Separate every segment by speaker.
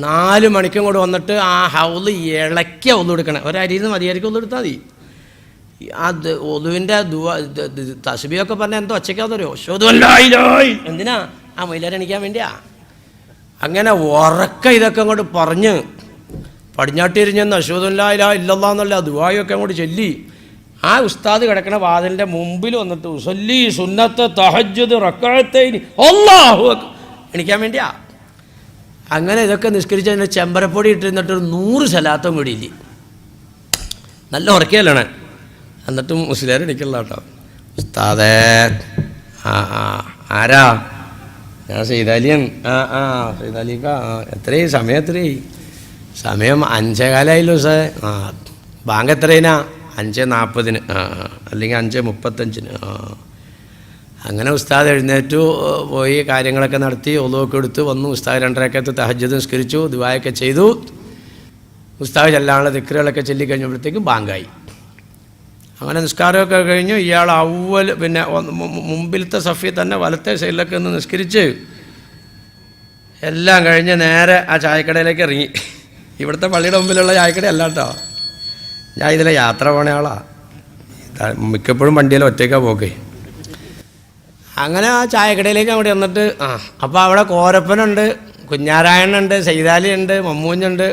Speaker 1: നാല് മണിക്കും കൂടെ വന്നിട്ട് ആ ഹൗൽ ഇളക്കിയ ഒന്നു എടുക്കണം ഒരരിയിൽ നിന്ന് മതിയായിരിക്കും ഒന്ന് എടുത്താൽ മതി. ആ ഒതുവിന്റെ തസ്ബിയൊക്കെ പറഞ്ഞാൽ എന്തോ ഒച്ചയ്ക്കാതൊരു എന്തിനാ? ആ മൈലാരണിക്കാൻ വേണ്ടിയാ. അങ്ങനെ ഉറക്ക ഇതൊക്കെ അങ്ങോട്ട് പറഞ്ഞ് പടിഞ്ഞാട്ടിരിഞ്ഞെന്ന് ഇല്ലല്ല എന്നല്ല ദുബായൊക്കെ അങ്ങോട്ട് ചൊല്ലി. ആ ഉസ്താദ് കിടക്കണ വാതിലിന്റെ മുമ്പിൽ വന്നിട്ട് ഉസല്ലി സുന്നത്ത് തഹജ്ജുദ് റക്കാഴത്തേനി എണിക്കാൻ വേണ്ടിയാ. അങ്ങനെ ഇതൊക്കെ നിഷ്കരിച്ച് അതിന്റെ ചെമ്പരപ്പൊടി ഇട്ടിരുന്നിട്ട് ഒരു നൂറ് ശലാത്തം കൂടിയില്ല നല്ല ഉറക്കിയല്ലേ എന്നിട്ടും മുസ്ലിം എനിക്കുള്ള കേട്ടോ ഉസ്താദേ ആ ആ ആരാ? ഞാൻ സൈതാലിയൻ. ആ ആ സൈതാലിക്ക എത്രയും സമയം എത്രയും സമയം അഞ്ചേകാലായില്ലോ സാർ ആ ബാങ്ക് എത്രയിനാ? അഞ്ച് നാൽപ്പതിന് ആ. അല്ലെങ്കിൽ അഞ്ച് മുപ്പത്തഞ്ചിന് ആ. അങ്ങനെ ഉസ്താദ് എഴുന്നേറ്റു പോയി കാര്യങ്ങളൊക്കെ നടത്തി ഒതുവൊക്കെ എടുത്തു വന്നു. ഉസ്താദ് രണ്ടരക്കത്ത് തഹജ്ജത് നിസ്കരിച്ചു ദുബായൊക്കെ ചെയ്തു. ഉസ്താദ് ചെല്ലാനുള്ള ദിക്കറുകളൊക്കെ ചൊല്ലിക്കഴിഞ്ഞപ്പോഴത്തേക്കും ബാങ്കായി. അങ്ങനെ നിസ്കാരമൊക്കെ കഴിഞ്ഞു. ഇയാൾ അവൽ പിന്നെ മുമ്പിലത്തെ സഫി തന്നെ വലത്തെ സൈഡിലൊക്കെ ഒന്ന് നിസ്കരിച്ച് എല്ലാം കഴിഞ്ഞ് നേരെ ആ ചായക്കടയിലേക്ക് ഇറങ്ങി. ഇവിടുത്തെ പള്ളിയുടെ മുമ്പിലുള്ള ചായക്കട അല്ല കേട്ടോ. ഞാൻ ഇതിലെ യാത്ര പോണ ആളാ. മിക്കപ്പോഴും വണ്ടിയിൽ ഒറ്റയ്ക്കാണ് പോക്കേ. അങ്ങനെ ആ ചായക്കടയിലേക്ക് അവിടെ വന്നിട്ട് ആ അപ്പോൾ അവിടെ കോരപ്പനുണ്ട് കുഞ്ഞാരായണുണ്ട് സൈതാലി ഉണ്ട് മമ്മൂഞ്ഞുണ്ട്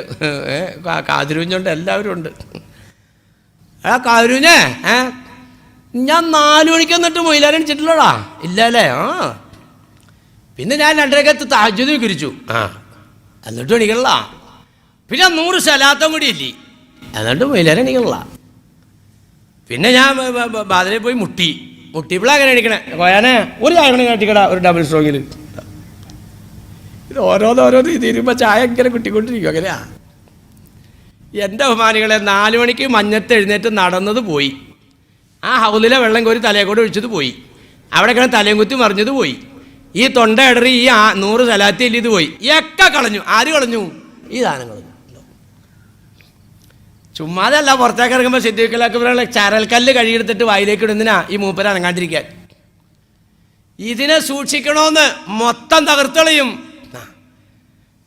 Speaker 1: കാതിരൂഞ്ഞുണ്ട് എല്ലാവരും ഉണ്ട്. ആ കാതിരൂഞ്ഞേ ഏ ഞാൻ നാലു മണിക്ക് എന്നിട്ട് മൊയിലാരണിച്ചിട്ടില്ലടാ ഇല്ല അല്ലേ ആ. പിന്നെ ഞാൻ രണ്ടരക്കത്ത് താജ്യത് വിരിച്ചു ആ. എന്നിട്ട് എണിക്കണില്ല. പിന്നെ നൂറ് സ്ഥലാത്തം കൂടി ഇല്ലേ? എന്നിട്ട് മൊയിലാരണിക്കണില്ല പിന്നെ ഞാൻ ബ- ബ- ബ- ബാതിലിൽ പോയി മുട്ടി. മുട്ടിയപ്പോഴാ അങ്ങനെ എണിക്കണേ കോയാനെ ഒരു ചായ കൂടി കാട്ടിക്കട ഒരു ഡബിൾ സ്ട്രോങ്ങിൽ ഇത് ഓരോന്ന് ഓരോന്ന് തീരുമ്പോൾ ചായ ഇങ്ങനെ കുട്ടിക്കൊണ്ടിരിക്കും അങ്ങനെയാ? എന്റെ ബഹുമാനികളെ നാല് മണിക്ക് മഞ്ഞത്ത് എഴുന്നേറ്റ് നടന്നത് പോയി. ആ ഹൗലിലെ വെള്ളം കോരി തലയെക്കൂടെ ഒഴിച്ചത് പോയി. അവിടെ കിടന്ന് തലയും കുത്തി മറിഞ്ഞത് പോയി. ഈ തൊണ്ട ഇടറി ഈ നൂറ് സ്ഥലത്തിൽ ഇത് പോയി. ഒക്കെ കളഞ്ഞു. ആര് കളഞ്ഞു? ഈ സാധനം കളഞ്ഞു ചുമ്മാതല്ല പുറത്തേക്ക് ഇറങ്ങുമ്പോൾ സിദ്ധിക്കലാക്ക് ചരൽക്കല്ല് കഴുകിയെടുത്തിട്ട് വായിലേക്ക് ഇടുന്നതിനാ ഈ മൂപ്പര അനങ്ങാണ്ടിരിക്കാൻ ഇതിനെ സൂക്ഷിക്കണമെന്ന് മൊത്തം തകർത്തളയും.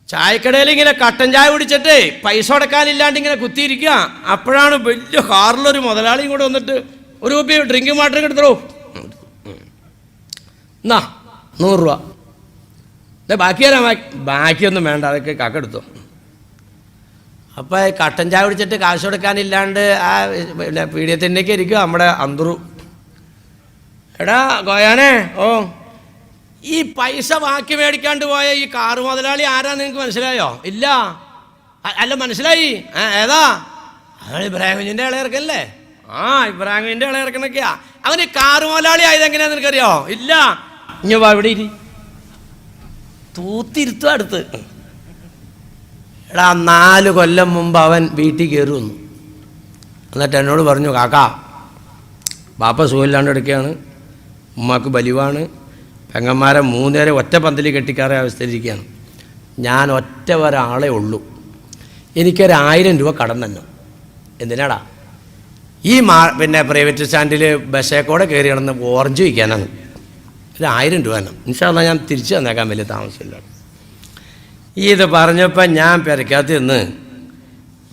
Speaker 1: ചായക്കടയിൽ ഇങ്ങനെ കട്ടൻ ചായ കുടിച്ചിട്ട് പൈസ കൊടുക്കാനില്ലാണ്ട് ഇങ്ങനെ കുത്തിയിരിക്കുക. അപ്പോഴാണ് വലിയ കാറിലൊരു മുതലാളിയും കൂടെ വന്നിട്ട് ഒരു കുപ്പി ഡ്രിങ്കിങ് വാട്ടർ എടുത്തോ എന്നാ നൂറ് രൂപ. ദേ ബാക്കി തരാം ബാക്കിയൊന്നും വേണ്ട അതൊക്കെ കക്കെടുത്തോ അപ്പോൾ കട്ടൻ ചായ കുടിച്ചിട്ട് കാശ് കൊടുക്കാനില്ലാണ്ട് ആ പിന്നെ പീഡിയത്തിന്റെയൊക്കെ ഇരിക്കും നമ്മുടെ അന്തറു. എടാ ഗോയാനെ ഓ. ഈ പൈസ ബാക്കി മേടിക്കാണ്ട് പോയ ഈ കാറ് മുതലാളി ആരാ നിനക്ക് മനസ്സിലായോ? ഇല്ല. അല്ല മനസ്സിലായി? ഏതാ? അതാണ് ഇബ്രാഹിമിന്റെ ഇളയിറക്കല്ലേ ആ ഇബ്രാഹിമിന്റെ ഇളയിറക്കണൊക്കെയാ അവന് കാറ് മുതലാളി ആയത് നിനക്കറിയോ? ഇല്ല. ഇനി ഇവിടെ ഇരി. തൂത്തിരുത്തു അടുത്ത്. എടാ നാല് കൊല്ലം മുമ്പ് അവൻ വീട്ടിൽ കയറി വന്നു. എന്നിട്ട് എന്നോട് പറഞ്ഞു കാക്കാ ബാപ്പ സുഖമില്ലാണ്ട് എടുക്കുകയാണ് ഉമ്മാക്ക് ബലിവാണ്. പെങ്ങന്മാരെ മൂന്നേരെ ഒറ്റ പന്തലി കെട്ടിക്കാറേ അവസ്ഥയിലിരിക്കുകയാണ്. ഞാൻ ഒറ്റ ഒരാളെ ഉള്ളൂ. എനിക്കൊരായിരം രൂപ കടം തന്നെ. എന്തിനാടാ? ഈ മാ പിന്നെ പ്രൈവറ്റ് സ്റ്റാൻഡിൽ ബസ്സേക്കൂടെ കയറി കിടന്ന് ഓറഞ്ച് വയ്ക്കാനാണ്. ഒരു ആയിരം രൂപ തന്നെ. ഇൻഷാല്ല ഞാൻ തിരിച്ചു തന്നേക്കാൻ വലിയ താമസമില്ല ഇത് പറഞ്ഞപ്പോൾ ഞാൻ പെരക്കകത്ത് നിന്ന്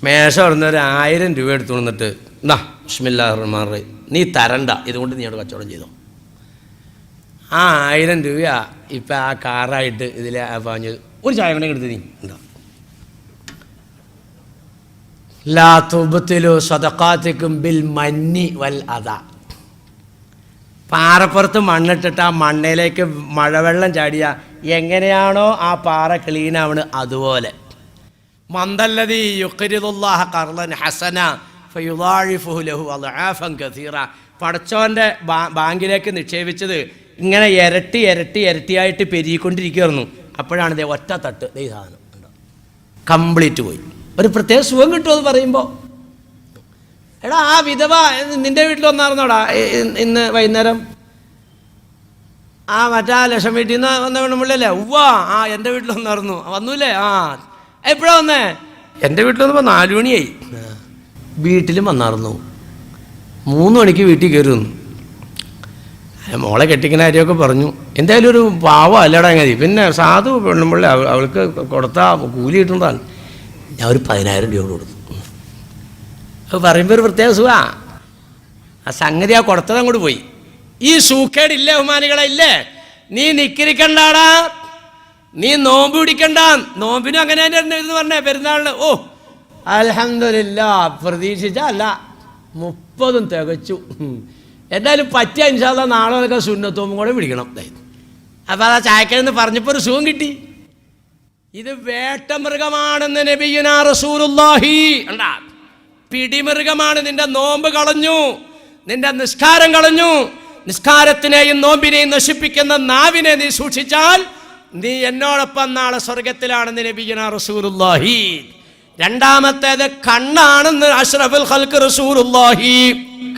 Speaker 1: മേശ പറഞ്ഞൊരു ആയിരം രൂപ എടുത്തു കൊണ്ടിട്ട് എന്നാ ബിസ്മില്ലാ നീ തരണ്ട ഇതുകൊണ്ട് നീ അവിടെ കച്ചവടം ചെയ്തോ. ആ ആയിരം രൂപ ഇപ്പം ആ കാറായിട്ട് ഇതിൽ പറഞ്ഞത് ഒരു ചായ കൂടെ എടുത്ത് നീ? എന്താ ലാ തുബത്തിലു ബിൽ മന്നി വൽ അത പാറപ്പുറത്ത് മണ്ണിട്ടിട്ട് ആ മണ്ണയിലേക്ക് മഴവെള്ളം ചാടിയ എങ്ങനെയാണോ ആ പാറ ക്ലീൻ ആവണ് അതുപോലെ. മന്ദല്ലതി യുക്കരിദുല്ലാഹ കർലൻ ഹസന കസീറ. പടച്ചോന്റെ ബാങ്കിലേക്ക് നിക്ഷേപിച്ചത് ഇങ്ങനെ ഇരട്ടി ഇരട്ടി ഇരട്ടിയായിട്ട് പെരുകിക്കൊണ്ടിരിക്കുകയായിരുന്നു. അപ്പോഴാണ് ഇതേ ഒറ്റ തട്ട് ദേ സാധനം കംപ്ലീറ്റ് പോയി. ഒരു പ്രത്യേക സുഖം കിട്ടുമെന്ന് പറയുമ്പോൾ എടാ ആ വിധവ നിന്റെ വീട്ടിൽ വന്നായിരുന്നോടാ ഇന്ന് വൈകുന്നേരം? ആ മറ്റാ ലക്ഷം വീട്ടിൽ നിന്ന് വന്ന പെണ്ണുമ്പിള്ളല്ലേ ഉവ്വാ ആ എന്റെ വീട്ടിൽ വന്നായിരുന്നു. വന്നൂല്ലേ? ആ എപ്പോഴാ വന്നേ? എന്റെ വീട്ടിൽ വന്നപ്പോൾ നാലു മണിയായി. വീട്ടിലും വന്നായിരുന്നു. മൂന്ന് മണിക്ക് വീട്ടിൽ കയറി വന്നു മോളെ കെട്ടിക്കുന്ന കാര്യമൊക്കെ പറഞ്ഞു. എന്തായാലും ഒരു പാവം അല്ലടാ അങ്ങനെ പിന്നെ സാധു പെണ്ണുമ്പിള്ള അവ- അവൾക്ക് കൊടുത്ത കൂലി കിട്ടുന്നതാണ്. ഞാൻ ഒരു പതിനായിരം രൂപ കൊടുത്തു. അത് പറയുമ്പോൾ ഒരു പ്രത്യേക സുഖാ. ആ സംഗതി ആ കൊടുത്തത് അങ്ങോട്ട് പോയി. ഈ സൂക്കേടില്ലേ ബഹുമാനികളെ ഇല്ലേ? നീ നിക്കിരിക്കണ്ടാടാ. നീ നോമ്പ് പിടിക്കണ്ട. നോമ്പിനും അങ്ങനെ തന്നെ എന്ന് പറഞ്ഞേ പെരുന്നാളിന്. ഓ അലഹമില്ല പ്രതീക്ഷിച്ച അല്ല മുപ്പതും തികച്ചു. എന്തായാലും പറ്റിയ അനുസാദ നാളെ വരെ സുന്നത്തോമ്പും കൂടെ പിടിക്കണം. അപ്പം അതാ ചായക്കരന്ന് പറഞ്ഞപ്പോൾ ഒരു സുഖം കിട്ടി. ഇത് വേട്ടമൃഗമാണെന്ന് നബിയുനാ റസൂലുള്ളാഹി. കണ്ടാ? പിടിമൃഗമാണ് നിന്റെ നോമ്പ് കളഞ്ഞു. നിന്റെ നിസ്കാരം കളഞ്ഞു. നിസ്കാരത്തിനെയും നോമ്പിനെയും നശിപ്പിക്കുന്ന നാവിനെ നീ സൂക്ഷിച്ചാൽ നീ എന്നോടൊപ്പം നാളെ സ്വർഗത്തിലാണെന്ന് നബിയുനാ റസൂലുള്ളാഹി. രണ്ടാമത്തേത് കണ്ണാണെന്ന് അഷ്റഫുൽ ഹൽക്ക്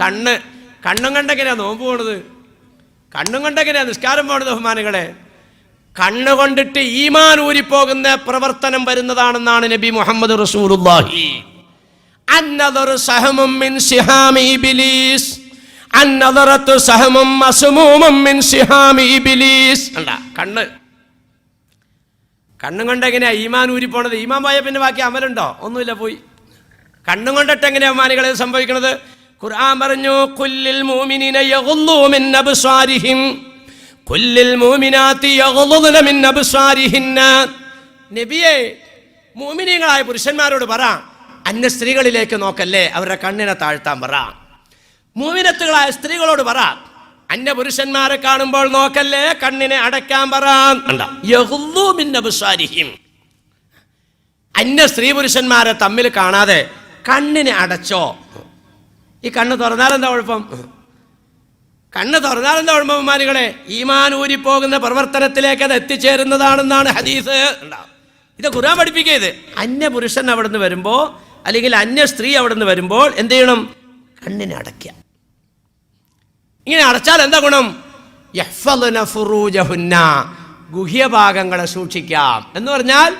Speaker 1: കണ്ണ്. കണ്ണും കണ്ടെങ്ങനെയാ നോമ്പ് പോണത്? കണ്ണും കണ്ടെങ്ങനെയാ നിസ്കാരം പോണത് ബഹുമാനുകളെ? കണ്ണുകൊണ്ടിട്ട് ഈമാൻ ഊരിപ്പോകുന്ന പ്രവർത്തനം വരുന്നതാണെന്നാണ് നബി മുഹമ്മദ് റസൂലുള്ളാഹി. അന്നദറു സഹമും മിൻ സിഹാമി ഇബ്ലീസ്. അന്നതറത്തു സഹമും മസ്മൂമും മിൻ സിഹാമി ഇബ്ലീസ്. കണ്ട കണ്ണ്. കണ്ണും കൊണ്ട് എങ്ങനെയാ ഈമാൻ ഊരിപ്പോണത്? ഈമാൻ പോയ പിന്നെ ബാക്കി അമലുണ്ടോ? ഒന്നുമില്ല പോയി. കണ്ണും കൊണ്ടിട്ട് എങ്ങനെയാ അമാനികളെ സംഭവിക്കുന്നത് ഖുർആൻ പറഞ്ഞു കുല്ലിൽ മൂമിനീന യഗ്ളൂ മിൻ അബ്സാരിഹിം. കുല്ലിൽ മൂമിനാത്തി മിൻ നബിയേ മൂമിനീങ്ങളായ പുരുഷന്മാരോട് പറ. അന്യ സ്ത്രീകളിലേക്ക് നോക്കല്ലേ അവരുടെ കണ്ണിനെ താഴ്ത്താൻ പറ. മൂവിനത്തുകളായ സ്ത്രീകളോട് പറ. അന്യ പുരുഷന്മാരെ കാണുമ്പോൾ നോക്കല്ലേ കണ്ണിനെ അടയ്ക്കാൻ പറ. കണ്ട. യഗ്ളൂ മിൻ അബ്സാരിഹിം. അന്യ സ്ത്രീ പുരുഷന്മാരെ തമ്മിൽ കാണാതെ കണ്ണിനെ അടച്ചോ. ഈ കണ്ണ് തുറന്നാൽ എന്താ കുഴപ്പം? കണ്ണ് തുറന്നാൽ എന്താ കുഴപ്പം ബഹുമാനികളെ? ഈമാൻ ഊരിപ്പോകുന്ന പ്രവർത്തനത്തിലേക്ക് അത് എത്തിച്ചേരുന്നതാണെന്നാണ് ഹദീസ്. ഇത് ഖുർആൻ പഠിപ്പിക്കുക ഇത് അന്യ പുരുഷൻ അവിടെ നിന്ന് വരുമ്പോൾ അല്ലെങ്കിൽ അന്യ സ്ത്രീ അവിടെ നിന്ന് വരുമ്പോൾ എന്ത് ചെയ്യണം? കണ്ണിനെ അടയ്ക്കുക. ഇങ്ങനെ അടച്ചാൽ എന്താ ഗുണം? ഗുഹ്യഭാഗങ്ങളെ സൂക്ഷിക്കാം. എന്ന് പറഞ്ഞാൽ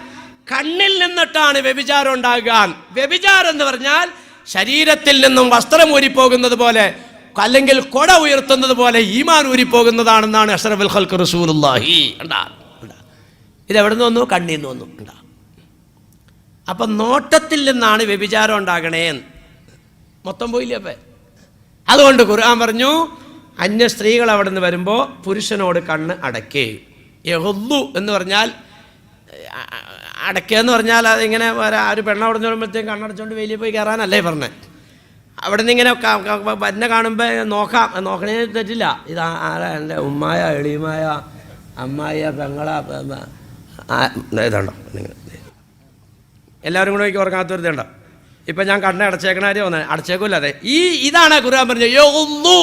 Speaker 1: കണ്ണിൽ നിന്നിട്ടാണ് വ്യഭിചാരം ഉണ്ടാകാൻ വ്യഭിചാരം എന്ന് പറഞ്ഞാൽ ശരീരത്തിൽ നിന്നും വസ്ത്രം ഊരിപ്പോകുന്നത് പോലെ അല്ലെങ്കിൽ കൊട ഉയർത്തുന്നത് പോലെ ഈമാൻ ഊരിപ്പോകുന്നതാണെന്നാണ് അഷറഫുൽ ഇതെവിടെ ഉണ്ടാ നിന്ന് വന്നു? കണ്ണിൽ നിന്ന് വന്നു. ഉണ്ടാ അപ്പം നോട്ടത്തിൽ നിന്നാണ് വ്യഭിചാരം ഉണ്ടാകണേ. മൊത്തം പോയില്ലേ അപ്പം? അതുകൊണ്ട് ഖുർആൻ പറഞ്ഞു അന്യ സ്ത്രീകൾ അവിടെ നിന്ന് വരുമ്പോൾ പുരുഷനോട് കണ്ണ് അടക്കേ യഹുദ്ദു എന്ന് പറഞ്ഞാൽ അടക്കേ എന്ന് പറഞ്ഞാൽ അതിങ്ങനെ ഒരു പെണ്ണ അവിടെ നിന്ന് വരുമ്പോഴത്തേക്കും കണ്ണടച്ചുകൊണ്ട് വലിയ പോയി കയറാനല്ലേ പറഞ്ഞത് അവിടെ നിന്ന് ഇങ്ങനെ എന്നെ കാണുമ്പോൾ നോക്കാം. നോക്കണേ തെറ്റില്ല. ഇത് എന്റെ ഉമ്മായ എളിയുമായ അമ്മായ പെങ്ങള ഇതുണ്ടോ? നിങ്ങൾ എല്ലാവരും കൂടെ നോക്കി ഉറങ്ങാത്തൊരു ഇതുണ്ടോ. ഇപ്പം ഞാൻ കണ്ണ അടച്ചേക്കണാരെ വന്നത് അടച്ചേക്കൂല അതെ ഈ ഇതാണ് ഖുർആൻ പറഞ്ഞത് യോന്നു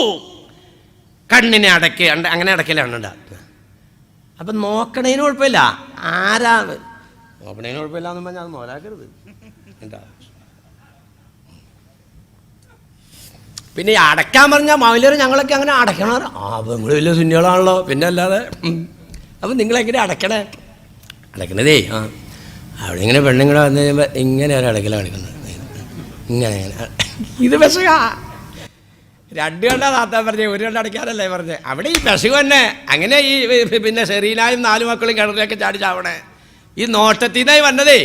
Speaker 1: കണ്ണിനെ അടയ്ക്കുക അങ്ങനെ അടയ്ക്കലാണ് ഉണ്ടാകുന്നത് അപ്പം നോക്കണേന് കുഴപ്പമില്ല. ആരാ നോക്കണേന് കുഴപ്പമില്ല എന്ന് പറഞ്ഞാൽ അത് മോലാക്കരുത്. എന്താ? പിന്നെ ഈ അടയ്ക്കാൻ പറഞ്ഞാൽ മൗലർ ഞങ്ങളൊക്കെ അങ്ങനെ അടയ്ക്കണ ആ നിങ്ങൾ വലിയ സുന്നികളാണല്ലോ. പിന്നെ അല്ലാതെ. അപ്പം നിങ്ങളെങ്ങനെ അടയ്ക്കണേ അടയ്ക്കണതേ ആ. അവിടെ ഇങ്ങനെ പെണ്ണുങ്ങളെ വന്നു കഴിയുമ്പോൾ ഇങ്ങനെ ഒരു അടയ്ക്കല കാണിക്കുന്നത് ഇങ്ങനെ ഇങ്ങനെ. ഇത് വിഷക രണ്ട് കണ്ട താത്താൻ പറഞ്ഞേ ഒരു കണ്ട അടയ്ക്കാനല്ലേ പറഞ്ഞേ. അവിടെ ഈ പശു തന്നെ. അങ്ങനെ ഈ പിന്നെ സെറീനായും നാലു മക്കളും കിണറിലൊക്കെ ചാടി ചാവണേ. ഈ നോട്ടത്തിൽ നിന്നായി വന്നതേ.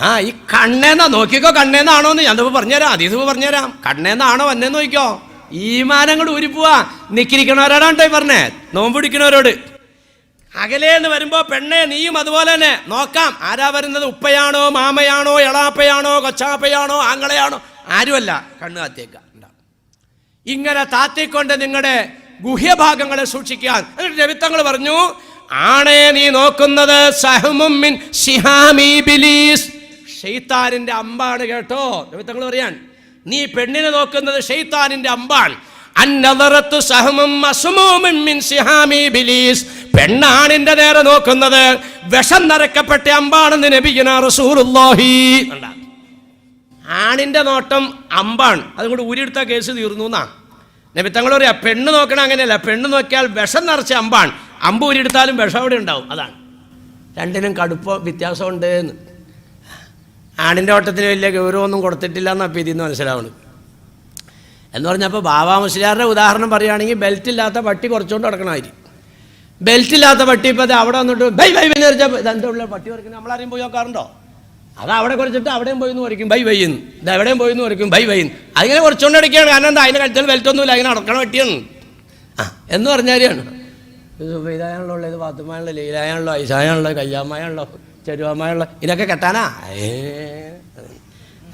Speaker 1: ആ ഈ കണ്ണേന്നാ നോക്കിക്കോ കണ്ണേന്നാണോ എന്ന് ഞാൻ പറഞ്ഞുതരാം. അതീത് പറഞ്ഞുതരാം. കണ്ണേന്നാണോ വന്നേന്ന് നോക്കിക്കോ. ഈ മാനം കൂടെ ഊരിപ്പോവാ. നിക്കിരിക്കണവരോടാണ് കേട്ടോ ഈ പറഞ്ഞേ? നോമ്പ് പിടിക്കണവരോട്. അകലേന്ന് വരുമ്പോ പെണ്ണെ നീയും അതുപോലെ തന്നെ. നോക്കാം ആരാ വരുന്നത്? ഉപ്പയാണോ മാമയാണോ എളാപ്പയാണോ കൊച്ചാപ്പയാണോ ആങ്ങളയാണോ? ആരുമല്ല. കണ്ണ് താത്തേക്ക ഇങ്ങനെ താത്തിക്കൊണ്ട് നിങ്ങളുടെ ഗുഹ്യഭാഗങ്ങളെ സൂക്ഷിക്കാൻ. എന്നിട്ട് രവിത്തങ്ങൾ പറഞ്ഞു ആണേ നീ നോക്കുന്നത് സഹമും ഷെയ്ത്താനിന്റെ അമ്പാണ് കേട്ടോ. രവിത്തങ്ങൾ പറയാൻ നീ പെണ്ണിനെ നോക്കുന്നത് ഷെയ്ത്താനിന്റെ അമ്പാണ്. അന്നതറത്ത് സഹമും മസ്മൂമും മിൻ സിഹാമി ബിലീസ് പെണ്ണാണിന്റെ നേരെ നോക്കുന്നത്. വിഷം നിറക്കപ്പെട്ട അമ്പാണെന്ന് നബിയുന റസൂറുല്ലാഹി ആണിന്റെ നോട്ടം അമ്പാണ്. അതും കൂടി ഊരിയെടുത്ത കേസ് തീർന്നു എന്നാ. നബി തങ്ങൾ പറയാ പെണ്ണ് നോക്കണ അങ്ങനെയല്ല. പെണ്ണ് നോക്കിയാൽ വിഷം നിറച്ച അമ്പാണ്. അമ്പ് ഊരിയെടുത്താലും വിഷം അവിടെ ഉണ്ടാവും. അതാണ്. രണ്ടിനും കടുപ്പം വ്യത്യാസമുണ്ട് എന്ന്. ആണിന്റെ ഓട്ടത്തിന് വലിയ ഗൗരവമൊന്നും കൊടുത്തിട്ടില്ല എന്നാ ഇതിൽ ഇതിന്ന് മനസ്സിലാവുന്നത് എന്ന് പറഞ്ഞപ്പോൾ ബാബാ മുസ്ലിയാരുടെ ഉദാഹരണം പറയുകയാണെങ്കിൽ ബെൽറ്റ് ഇല്ലാത്ത പട്ടി കുറച്ചുകൊണ്ട് നടക്കണമായിരിക്കും. ബെൽറ്റ് ഇല്ലാത്ത പട്ടി ഇപ്പം അവിടെ വന്നിട്ട് ബൈ ബൈ ബൈ നിറച്ചാൽ ഇതെന്താ ഉള്ള പട്ടി കുറയ്ക്കുന്നത് നമ്മളാരെയും പോയി നോക്കാറുണ്ടോ? അത് അവിടെ കുറച്ചിട്ട് അവിടെയും പോയി എന്ന് വരയ്ക്കും ബൈ ബൈ എന്ന്. ഇത് എവിടെയും പോയി എന്ന് വരയ്ക്കും ബൈ ബൈ എന്ന്. അതിങ്ങനെ കുറച്ചുകൊണ്ട് അടിക്കുകയാണ് കാരണം എന്താ? അതിന്റെ കഴുത്തിൽ ബെൽറ്റൊന്നുമില്ല അതിനെ അടക്കണ പട്ടിയാണ്. ആ എന്ന് പറഞ്ഞാലാണ് ഇതായാണല്ലോ ഉള്ളത്. പാത്തുമായാണല്ലോ ലീലായാണല്ലോ ഐസായാണല്ലോ കയ്യാമ്മയാണല്ലോ ചെരുവാമായുള്ള ഇതൊക്കെ കെട്ടാനാ? ഏ.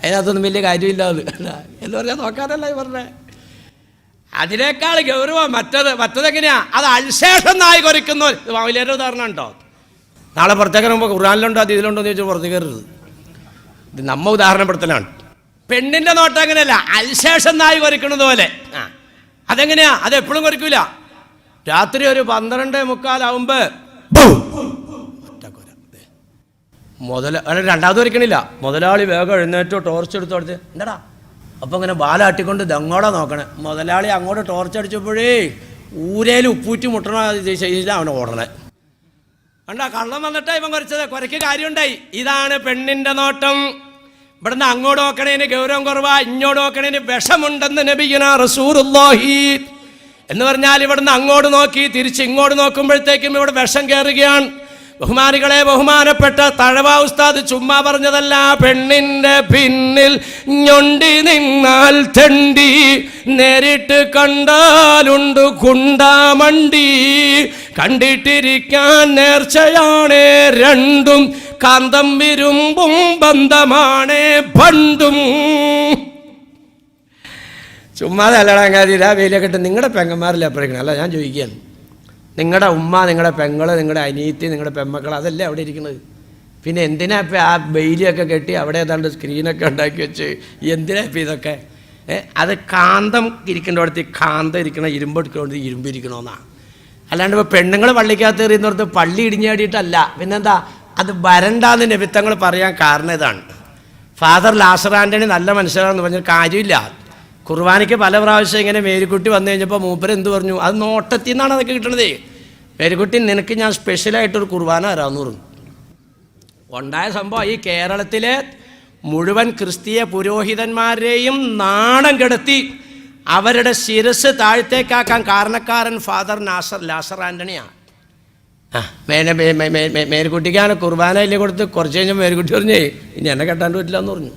Speaker 1: അതിനകത്തൊന്നും വലിയ കാര്യമില്ല അത്. എന്ന് പറഞ്ഞാൽ നോക്കാനല്ല ഈ അതിനേക്കാൾ ഗൗരവം മറ്റത് മറ്റതെങ്ങനെയാ? അത് അൽശേഷം നായി കൊരക്കുന്നു വലിയൊരു ഉദാഹരണം ഉണ്ടോ? നാളെ പുറത്തേക്ക് മുമ്പ് ഖുറാനിലുണ്ടോ അത് ഇതിലുണ്ടോ എന്ന് ചോദിച്ചാൽ പുറത്തു കയറരുത് ഇത് നമ്മ ഉദാഹരണപ്പെടുത്തലാണ്. പെണ്ണിന്റെ നോട്ടം അങ്ങനെയല്ല. അൽശേഷം നായി കൊരക്കുന്നത് പോലെ. ആ. അതെങ്ങനെയാ? അത് എപ്പോഴും കുറയ്ക്കൂല രാത്രി ഒരു പന്ത്രണ്ട് മുക്കാലാവുമ്പോ. മുതല രണ്ടാമത് വരയ്ക്കണില്ല മുതലാളി വേഗം എഴുന്നേറ്റോ ടോർച്ച് എടുത്ത് കൊടുത്ത് എന്താടാ? അപ്പം ഇങ്ങനെ ബാലാട്ടിക്കൊണ്ട് ദങ്ങോടെ നോക്കണേ. മുതലാളി അങ്ങോട്ട് ടോർച്ച് അടിച്ചപ്പോഴേ ഊരയിൽ ഉപ്പൂറ്റി മുട്ടണ ശൈലിയിലാണ് അവൻ ഓടണേ. കണ്ട കള്ളം വന്നിട്ടാ ഇവൻ കുറച്ചത് കുറയ്ക്ക് കാര്യമുണ്ടായി. ഇതാണ് പെണ്ണിന്റെ നോട്ടം. ഇവിടുന്ന് അങ്ങോട്ട് നോക്കണേന് ഗൗരവം കുറവാ ഇങ്ങോട്ട് നോക്കണേന് വിഷമുണ്ടെന്ന് നബിയന റസൂറുല്ലാഹി എന്ന് പറഞ്ഞാൽ ഇവിടുന്ന് അങ്ങോട്ട് നോക്കി തിരിച്ച് ഇങ്ങോട്ട് നോക്കുമ്പോഴത്തേക്കും ഇവിടെ വിഷം കയറുകയാണ്. ബഹുമാനികളെ ബഹുമാനപ്പെട്ട തഴവ ഉസ്താദ് ചുമ്മാ പറഞ്ഞതല്ല പെണ്ണിന്റെ പിന്നിൽ ഞൊണ്ടി നിന്നാൽ തണ്ടി നേരിട്ട് കണ്ടാലുണ്ട് കുണ്ടാമണ്ടി കണ്ടിട്ടിരിക്കാൻ നേർച്ചയാണ് രണ്ടും കാന്തം വിരുമ്പും ബന്ധമാണ് പണ്ടും. ചുമ്മാതെ ഇതാ വെയിലൊക്കെ നിങ്ങളുടെ പെങ്ങന്മാരിലെ അപ്പോഴേക്കണം അല്ല ഞാൻ ചോദിക്കുകയാണ്. നിങ്ങളുടെ ഉമ്മ നിങ്ങളുടെ പെങ്ങൾ നിങ്ങളുടെ അനിയത്തി നിങ്ങളുടെ പെമ്മക്കൾ അതല്ലേ അവിടെ ഇരിക്കുന്നത് പിന്നെ എന്തിനാ ഇപ്പം ആ ബെയിലിയൊക്കെ കെട്ടി അവിടെ ഏതാണ്ട് സ്ക്രീനൊക്കെ ഉണ്ടാക്കി വെച്ച്? എന്തിനാ ഇപ്പം ഇതൊക്കെ? അത് കാന്തം ഇരിക്കേണ്ടടുത്ത് കാന്തം ഇരിക്കണം ഇരുമ്പ് എടുക്കേണ്ടത് ഇരുമ്പ് ഇരിക്കണമെന്നാണ് അല്ലാണ്ട് ഇപ്പോൾ പെണ്ണുങ്ങൾ പള്ളിക്കകത്ത് എറിയുന്നിടത്ത് പള്ളി ഇടിഞ്ഞാടിയിട്ടല്ല. പിന്നെന്താ? അത് വരണ്ടാന്ന് നിമിത്തങ്ങൾ പറയാൻ കാരണം ഇതാണ്. ഫാദർ ലാസർ ആന്റണി നല്ല മനുഷ്യരാണെന്ന് പറഞ്ഞ കാര്യമില്ല. കുർബാനയ്ക്ക് പല പ്രാവശ്യം ഇങ്ങനെ മേരിക്കുട്ടി വന്നു കഴിഞ്ഞപ്പോൾ മൂപ്പരെന്ത് പറഞ്ഞു? അത് നോട്ടത്തിൽ നിന്നാണ് അതൊക്കെ കിട്ടണത്. മേരിക്കുട്ടി നിനക്ക് ഞാൻ സ്പെഷ്യലായിട്ടൊരു കുർബാന തരാമെന്ന് പറഞ്ഞു. ഉണ്ടായ സംഭവം ഈ കേരളത്തിലെ മുഴുവൻ ക്രിസ്തീയ പുരോഹിതന്മാരെയും നാണം കെടുത്തി അവരുടെ ശിരസ് താഴത്തേക്കാക്കാൻ കാരണക്കാരൻ ഫാദർ നാസർ ലാസർ ആന്റണിയാണ് ആ മേനെ കുർബാന ഇല്ലേ കൊടുത്ത് കുറച്ച് കഴിഞ്ഞാൽ മേരിക്കുട്ടി പറഞ്ഞേ ഇനി എന്നെ കെട്ടാൻ പറ്റില്ല എന്ന് പറഞ്ഞു.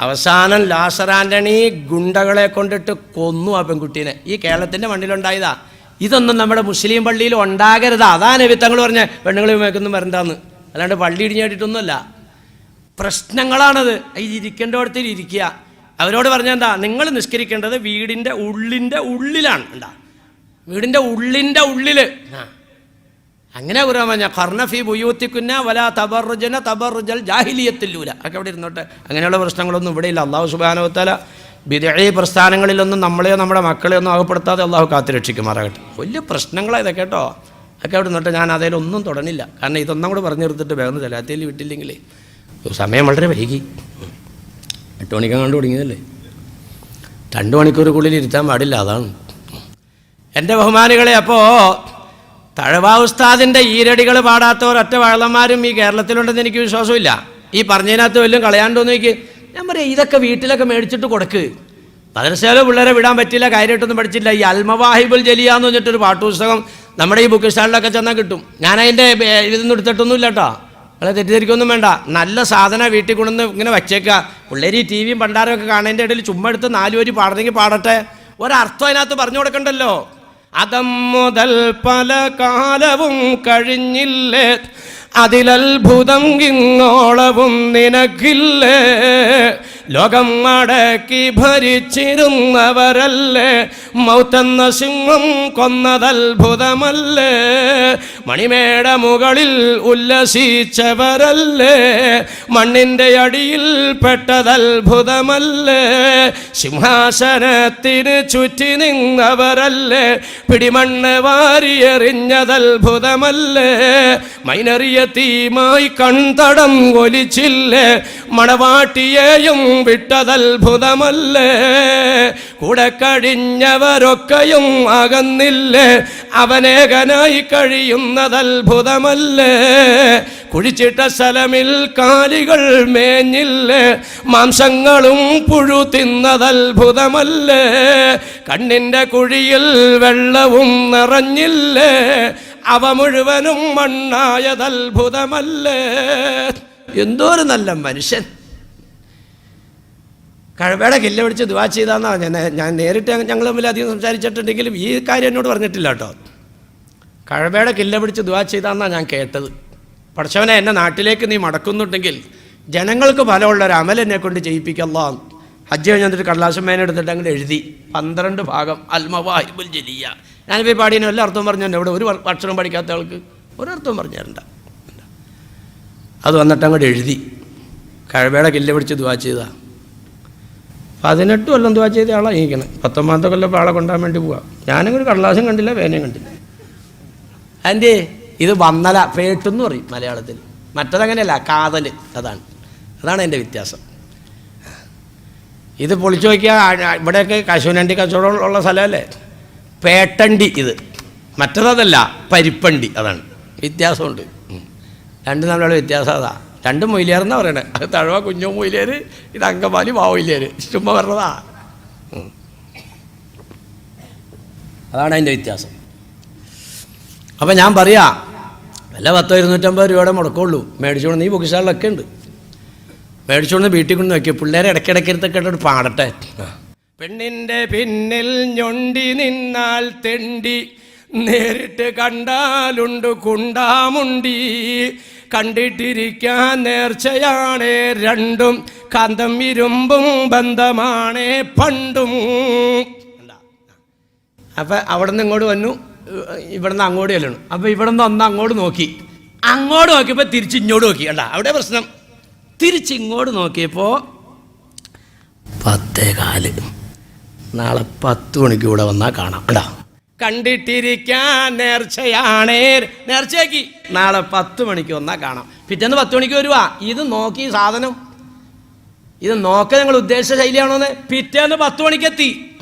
Speaker 1: അവസാനം ലാസർ ആന്റണി ഗുണ്ടകളെ കൊണ്ടിട്ട് കൊന്നു ആ പെൺകുട്ടീനെ. ഈ കേരളത്തിന്റെ മണ്ണിലുണ്ടായതാ. ഇതൊന്നും നമ്മുടെ മുസ്ലിം പള്ളിയിൽ ഉണ്ടാകരുത്. അതാ വിത്തങ്ങൾ പറഞ്ഞ പെണ്ണുങ്ങൾ മേക്കൊന്നും വരണ്ടാന്ന്. അല്ലാണ്ട് പള്ളി ഇടിഞ്ഞാടിയിട്ടൊന്നുമല്ല പ്രശ്നങ്ങളാണത്. ഈ ഇരിക്കേണ്ടടത്തിൽ ഇരിക്കുക. അവരോട് പറഞ്ഞാൽ എന്താ? നിങ്ങൾ നിഷ്കരിക്കേണ്ടത് വീടിന്റെ ഉള്ളിന്റെ ഉള്ളിലാണ്. ഉണ്ടാ വീടിന്റെ ഉള്ളിന്റെ ഉള്ളിൽ അങ്ങനെ പറയാൻ പറഞ്ഞാൽ കർണഫി ബുയൂത്തിക്കുന്ന വല തബറുജന തബറുജൽ ജാഹിലിയത്തില്ലൂല ഒക്കെ അവിടെ ഇരുന്നോട്ടെ. അങ്ങനെയുള്ള പ്രശ്നങ്ങളൊന്നും ഇവിടെ ഇല്ല. അള്ളാഹു സുബാനവത്തല വിദഴി പ്രസ്ഥാനങ്ങളിലൊന്നും നമ്മളെയോ നമ്മുടെ മക്കളെയോ ഒന്നും അകപ്പെടുത്താതെ അള്ളാഹു കാത്തുരക്ഷിക്കുമാറാകട്ടെ വലിയ പ്രശ്നങ്ങളാണ് ഇതൊക്കെ കേട്ടോ. ഒക്കെ അവിടെ നിന്നിട്ട് ഞാൻ അതിലൊന്നും തുടങ്ങില്ല. കാരണം ഇതൊന്നും കൂടെ പറഞ്ഞു നിർത്തിട്ട് വേഗം ചെല്ലാത്തേൽ വിട്ടില്ലെങ്കിലേ. സമയം വളരെ വൈകി. എട്ട് മണിക്കാൻ കണ്ടു തുടങ്ങിയതല്ലേ രണ്ട് മണിക്കൂറുള്ളിൽ ഇരുത്താൻ പാടില്ല അതാണ്. എന്റെ ബഹുമാനികളെ അപ്പോൾ തഴവാ ഉസ്താദിന്റെ ഈരടികൾ പാടാത്തവർ ഒറ്റ വള്ളന്മാരും ഈ കേരളത്തിലുണ്ടെന്ന് എനിക്ക് വിശ്വാസമില്ല. ഈ പറഞ്ഞതിനകത്ത് വല്ലതും കളയാണ്ടോന്ന് എനിക്ക് ഞാൻ പറയാം ഇതൊക്കെ വീട്ടിലൊക്കെ മേടിച്ചിട്ട് കൊടുക്ക്. മദ്രസയിലോ പിള്ളേരെ വിടാൻ പറ്റില്ല കാര്യമായിട്ടൊന്നും പഠിച്ചില്ല. ഈ അൽമവാഹിബുൽ ജലിയ എന്ന് പറഞ്ഞിട്ടൊരു പാട്ടുപുസ്തകം നമ്മുടെ ഈ ബുക്ക് സ്റ്റാളിലൊക്കെ ചെന്നാൽ കിട്ടും. ഞാൻ അതിന്റെ ഇതൊന്നും എടുത്തിട്ടൊന്നുമില്ല കേട്ടോ നിങ്ങളെ തെറ്റിദ്ധരിക്കൊന്നും വേണ്ട. നല്ല സാധനം വീട്ടിൽ കൊണ്ടുവന്ന് ഇങ്ങനെ വച്ചേക്കുക. പിള്ളേർ ഈ ടി വിയും പണ്ടാരമൊക്കെ കാണേന്റെ ഇടയിൽ ചുമ്മാ എടുത്ത് നാല് വരി പാടണമെങ്കിൽ പാടട്ടെ. ഒരർത്ഥം അതിനകത്ത് പറഞ്ഞു കൊടുക്കണ്ടല്ലോ. അതം മുതൽ പല കാലവും കഴിഞ്ഞില്ലേ. അതിലത്ഭുതം ഇങ്ങോളവും നിനക്കില്ലേ? ലോകം മടക്കി ഭരിച്ചിരുന്നവരല്ലേ? മൗത്തെന്ന സിംഹം കൊന്നതത്ഭുതമല്ലേ? മണിമേട മുകളിൽ ഉല്ലസിച്ചവരല്ലേ? മണ്ണിന്റെ അടിയിൽ പെട്ടതത്ഭുതമല്ലേ? സിംഹാസനത്തിന് ചുറ്റി നിന്നവരല്ലേ? പിടിമണ്ണ് വാരിയെറിഞ്ഞതത്ഭുതമല്ലേ മൈനറിയ തീമായി കൺതടം ഒലിച്ചില്ലേ? മണവാട്ടിയെയും വിട്ടതത്ഭുതമല്ലേ? കൂടെ കഴിഞ്ഞവരൊക്കെയും അകന്നില്ലേ? അവനേകനായി കഴിയുന്നതത്ഭുതമല്ലേ? കുഴിച്ചിട്ട സ്ഥലമിൽ കാലികൾ മേഞ്ഞില്ലേ? മാംസങ്ങളും പുഴു തിന്നത് തിന്നതത്ഭുതമല്ലേ? കണ്ണിന്റെ കുഴിയിൽ വെള്ളവും നിറഞ്ഞില്ലേ? അവ മുഴുവനും മണ്ണായതത്ഭുതമല്ലേ? എന്തോ ഒരു നല്ല മനുഷ്യൻ. കഴവേടെ കില്ല പിടിച്ച് ദുവാ ചെയ്താന്നാ ഞാൻ ഞാൻ നേരിട്ട് ഞങ്ങൾ തമ്മിൽ അധികം സംസാരിച്ചിട്ടുണ്ടെങ്കിലും ഈ കാര്യം എന്നോട് പറഞ്ഞിട്ടില്ല കേട്ടോ. കഴവയുടെ കില്ല പിടിച്ച് ദുവാ ചെയ്താന്നാ ഞാൻ കേട്ടത്. പഠിച്ചവനെ എന്നെ നാട്ടിലേക്ക് നീ മടക്കുന്നുണ്ടെങ്കിൽ ജനങ്ങൾക്ക് ഫലമുള്ള ഒരു അമൽ എന്നെ കൊണ്ട് ചെയ്യിപ്പിക്കല്ലോ. ഹജ്ജ് കഴിഞ്ഞിട്ട് കടലാസം മേന എടുത്തിട്ട് അങ്ങോട്ട് എഴുതി. പന്ത്രണ്ട് ഭാഗം. അൽമവാഹിബുൽ ജലിയ ഞാനിപ്പോൾ ഈ പാടിയതിന് വല്ല അർത്ഥം പറഞ്ഞു ഇവിടെ ഒരു അക്ഷരം പഠിക്കാത്ത ആൾക്ക് ഒരർത്ഥം പറഞ്ഞു തരണ്ട അത് വന്നിട്ട് അങ്ങോട്ട് എഴുതി. കഴവയുടെ കില്ല പിടിച്ച് ദുവാ ചെയ്താ. പതിനെട്ട് കൊല്ലം ദുവാ ചെയ്ത ആളാ ഇരിക്കണേ പത്തൊമ്പതാമത്തെ കൊല്ലം ആളെ കൊണ്ടാൻ വേണ്ടി പോവാ. ഞാനങ്ങനെ കടലാസം കണ്ടില്ല വേനയും കണ്ടില്ല. അതിന്റെ ഇത് വന്നല പേട്ടെന്ന് പറയും മലയാളത്തിൽ. മറ്റതങ്ങനെയല്ല കാതൽ അതാണ്. അതാണ് എന്റെ വ്യത്യാസം. ഇത് പൊളിച്ചു നോക്കിയാൽ ഇവിടെയൊക്കെ കശുവനണ്ടി കച്ചവടം ഉള്ള സ്ഥലമല്ലേ? പേട്ടണ്ടി ഇത്. മറ്റതല്ല പരിപ്പണ്ടി. അതാണ്. വ്യത്യാസമുണ്ട്. രണ്ടും തമ്മിലുള്ള വ്യത്യാസം അതാ. രണ്ടും മൊയിലേറെന്നാ പറയണേ. അത് തഴവ കുഞ്ഞോ മൊയിലേര് ഇത് അങ്കമാലി മാവൊയിലേര് ചുമ്മാ പറഞ്ഞതാ. അതാണ് അതിന്റെ വ്യത്യാസം. അപ്പം ഞാൻ പറയാ വല്ല പത്തോ ഇരുന്നൂറ്റമ്പത് രൂപയുടെ മുടക്കമുള്ളൂ. മേടിച്ചോണ്ട് നീ ബുക്കിസ്റ്റാളിലൊക്കെ ഉണ്ട്. മേടിച്ചോണ്ട് വീട്ടിൽ കൊണ്ട് നോക്കിയ പിള്ളേരെ ഇടയ്ക്കിടയ്ക്ക് എടുത്തൊക്കെ പാടട്ടെ. പെണ്ണിന്റെ പിന്നിൽ ഞൊണ്ടി നിന്നാൽ തെണ്ടി നേരിട്ട് കണ്ടാലുണ്ട് കുണ്ടാമുണ്ടി. കണ്ടിട്ടിരിക്കാൻ നേർച്ചയാണ്. രണ്ടും കാന്തം ഇരുമ്പും ബന്ധമാണ് പണ്ടും. അപ്പൊ അവിടെ നിന്ന് ഇങ്ങോട്ട് വന്നു. ഇവിടെ നിന്ന് അങ്ങോട്ട് ചെല്ലണം. അപ്പം ഇവിടെ നിന്ന് ഒന്ന് അങ്ങോട്ട് നോക്കി. അങ്ങോട്ട് നോക്കിയപ്പോൾ തിരിച്ച് ഇങ്ങോട്ട് നോക്കി. അല്ല അവിടെ പ്രശ്നം. തിരിച്ച് ഇങ്ങോട്ട് നോക്കിയപ്പോൾ പത്തേ കാൽ. നാളെ പത്ത് മണിക്ക് ഇവിടെ വന്നാൽ കാണാം. കണ്ടാ? കണ്ടിട്ടിരിക്കാൻ നേർച്ചയാണേ. നേർച്ചയാക്കി. നാളെ പത്ത് മണിക്ക് വന്നാൽ കാണാം. പിറ്റേന്ന് പത്ത് മണിക്ക് വരുവാ. ഇത് നോക്കി സാധനം. ഇത് നോക്ക നിങ്ങൾ ഉദ്ദേശിച്ച ശൈലിയാണോന്ന്? പിറ്റേന്ന് പത്ത് മണിക്കെത്തി.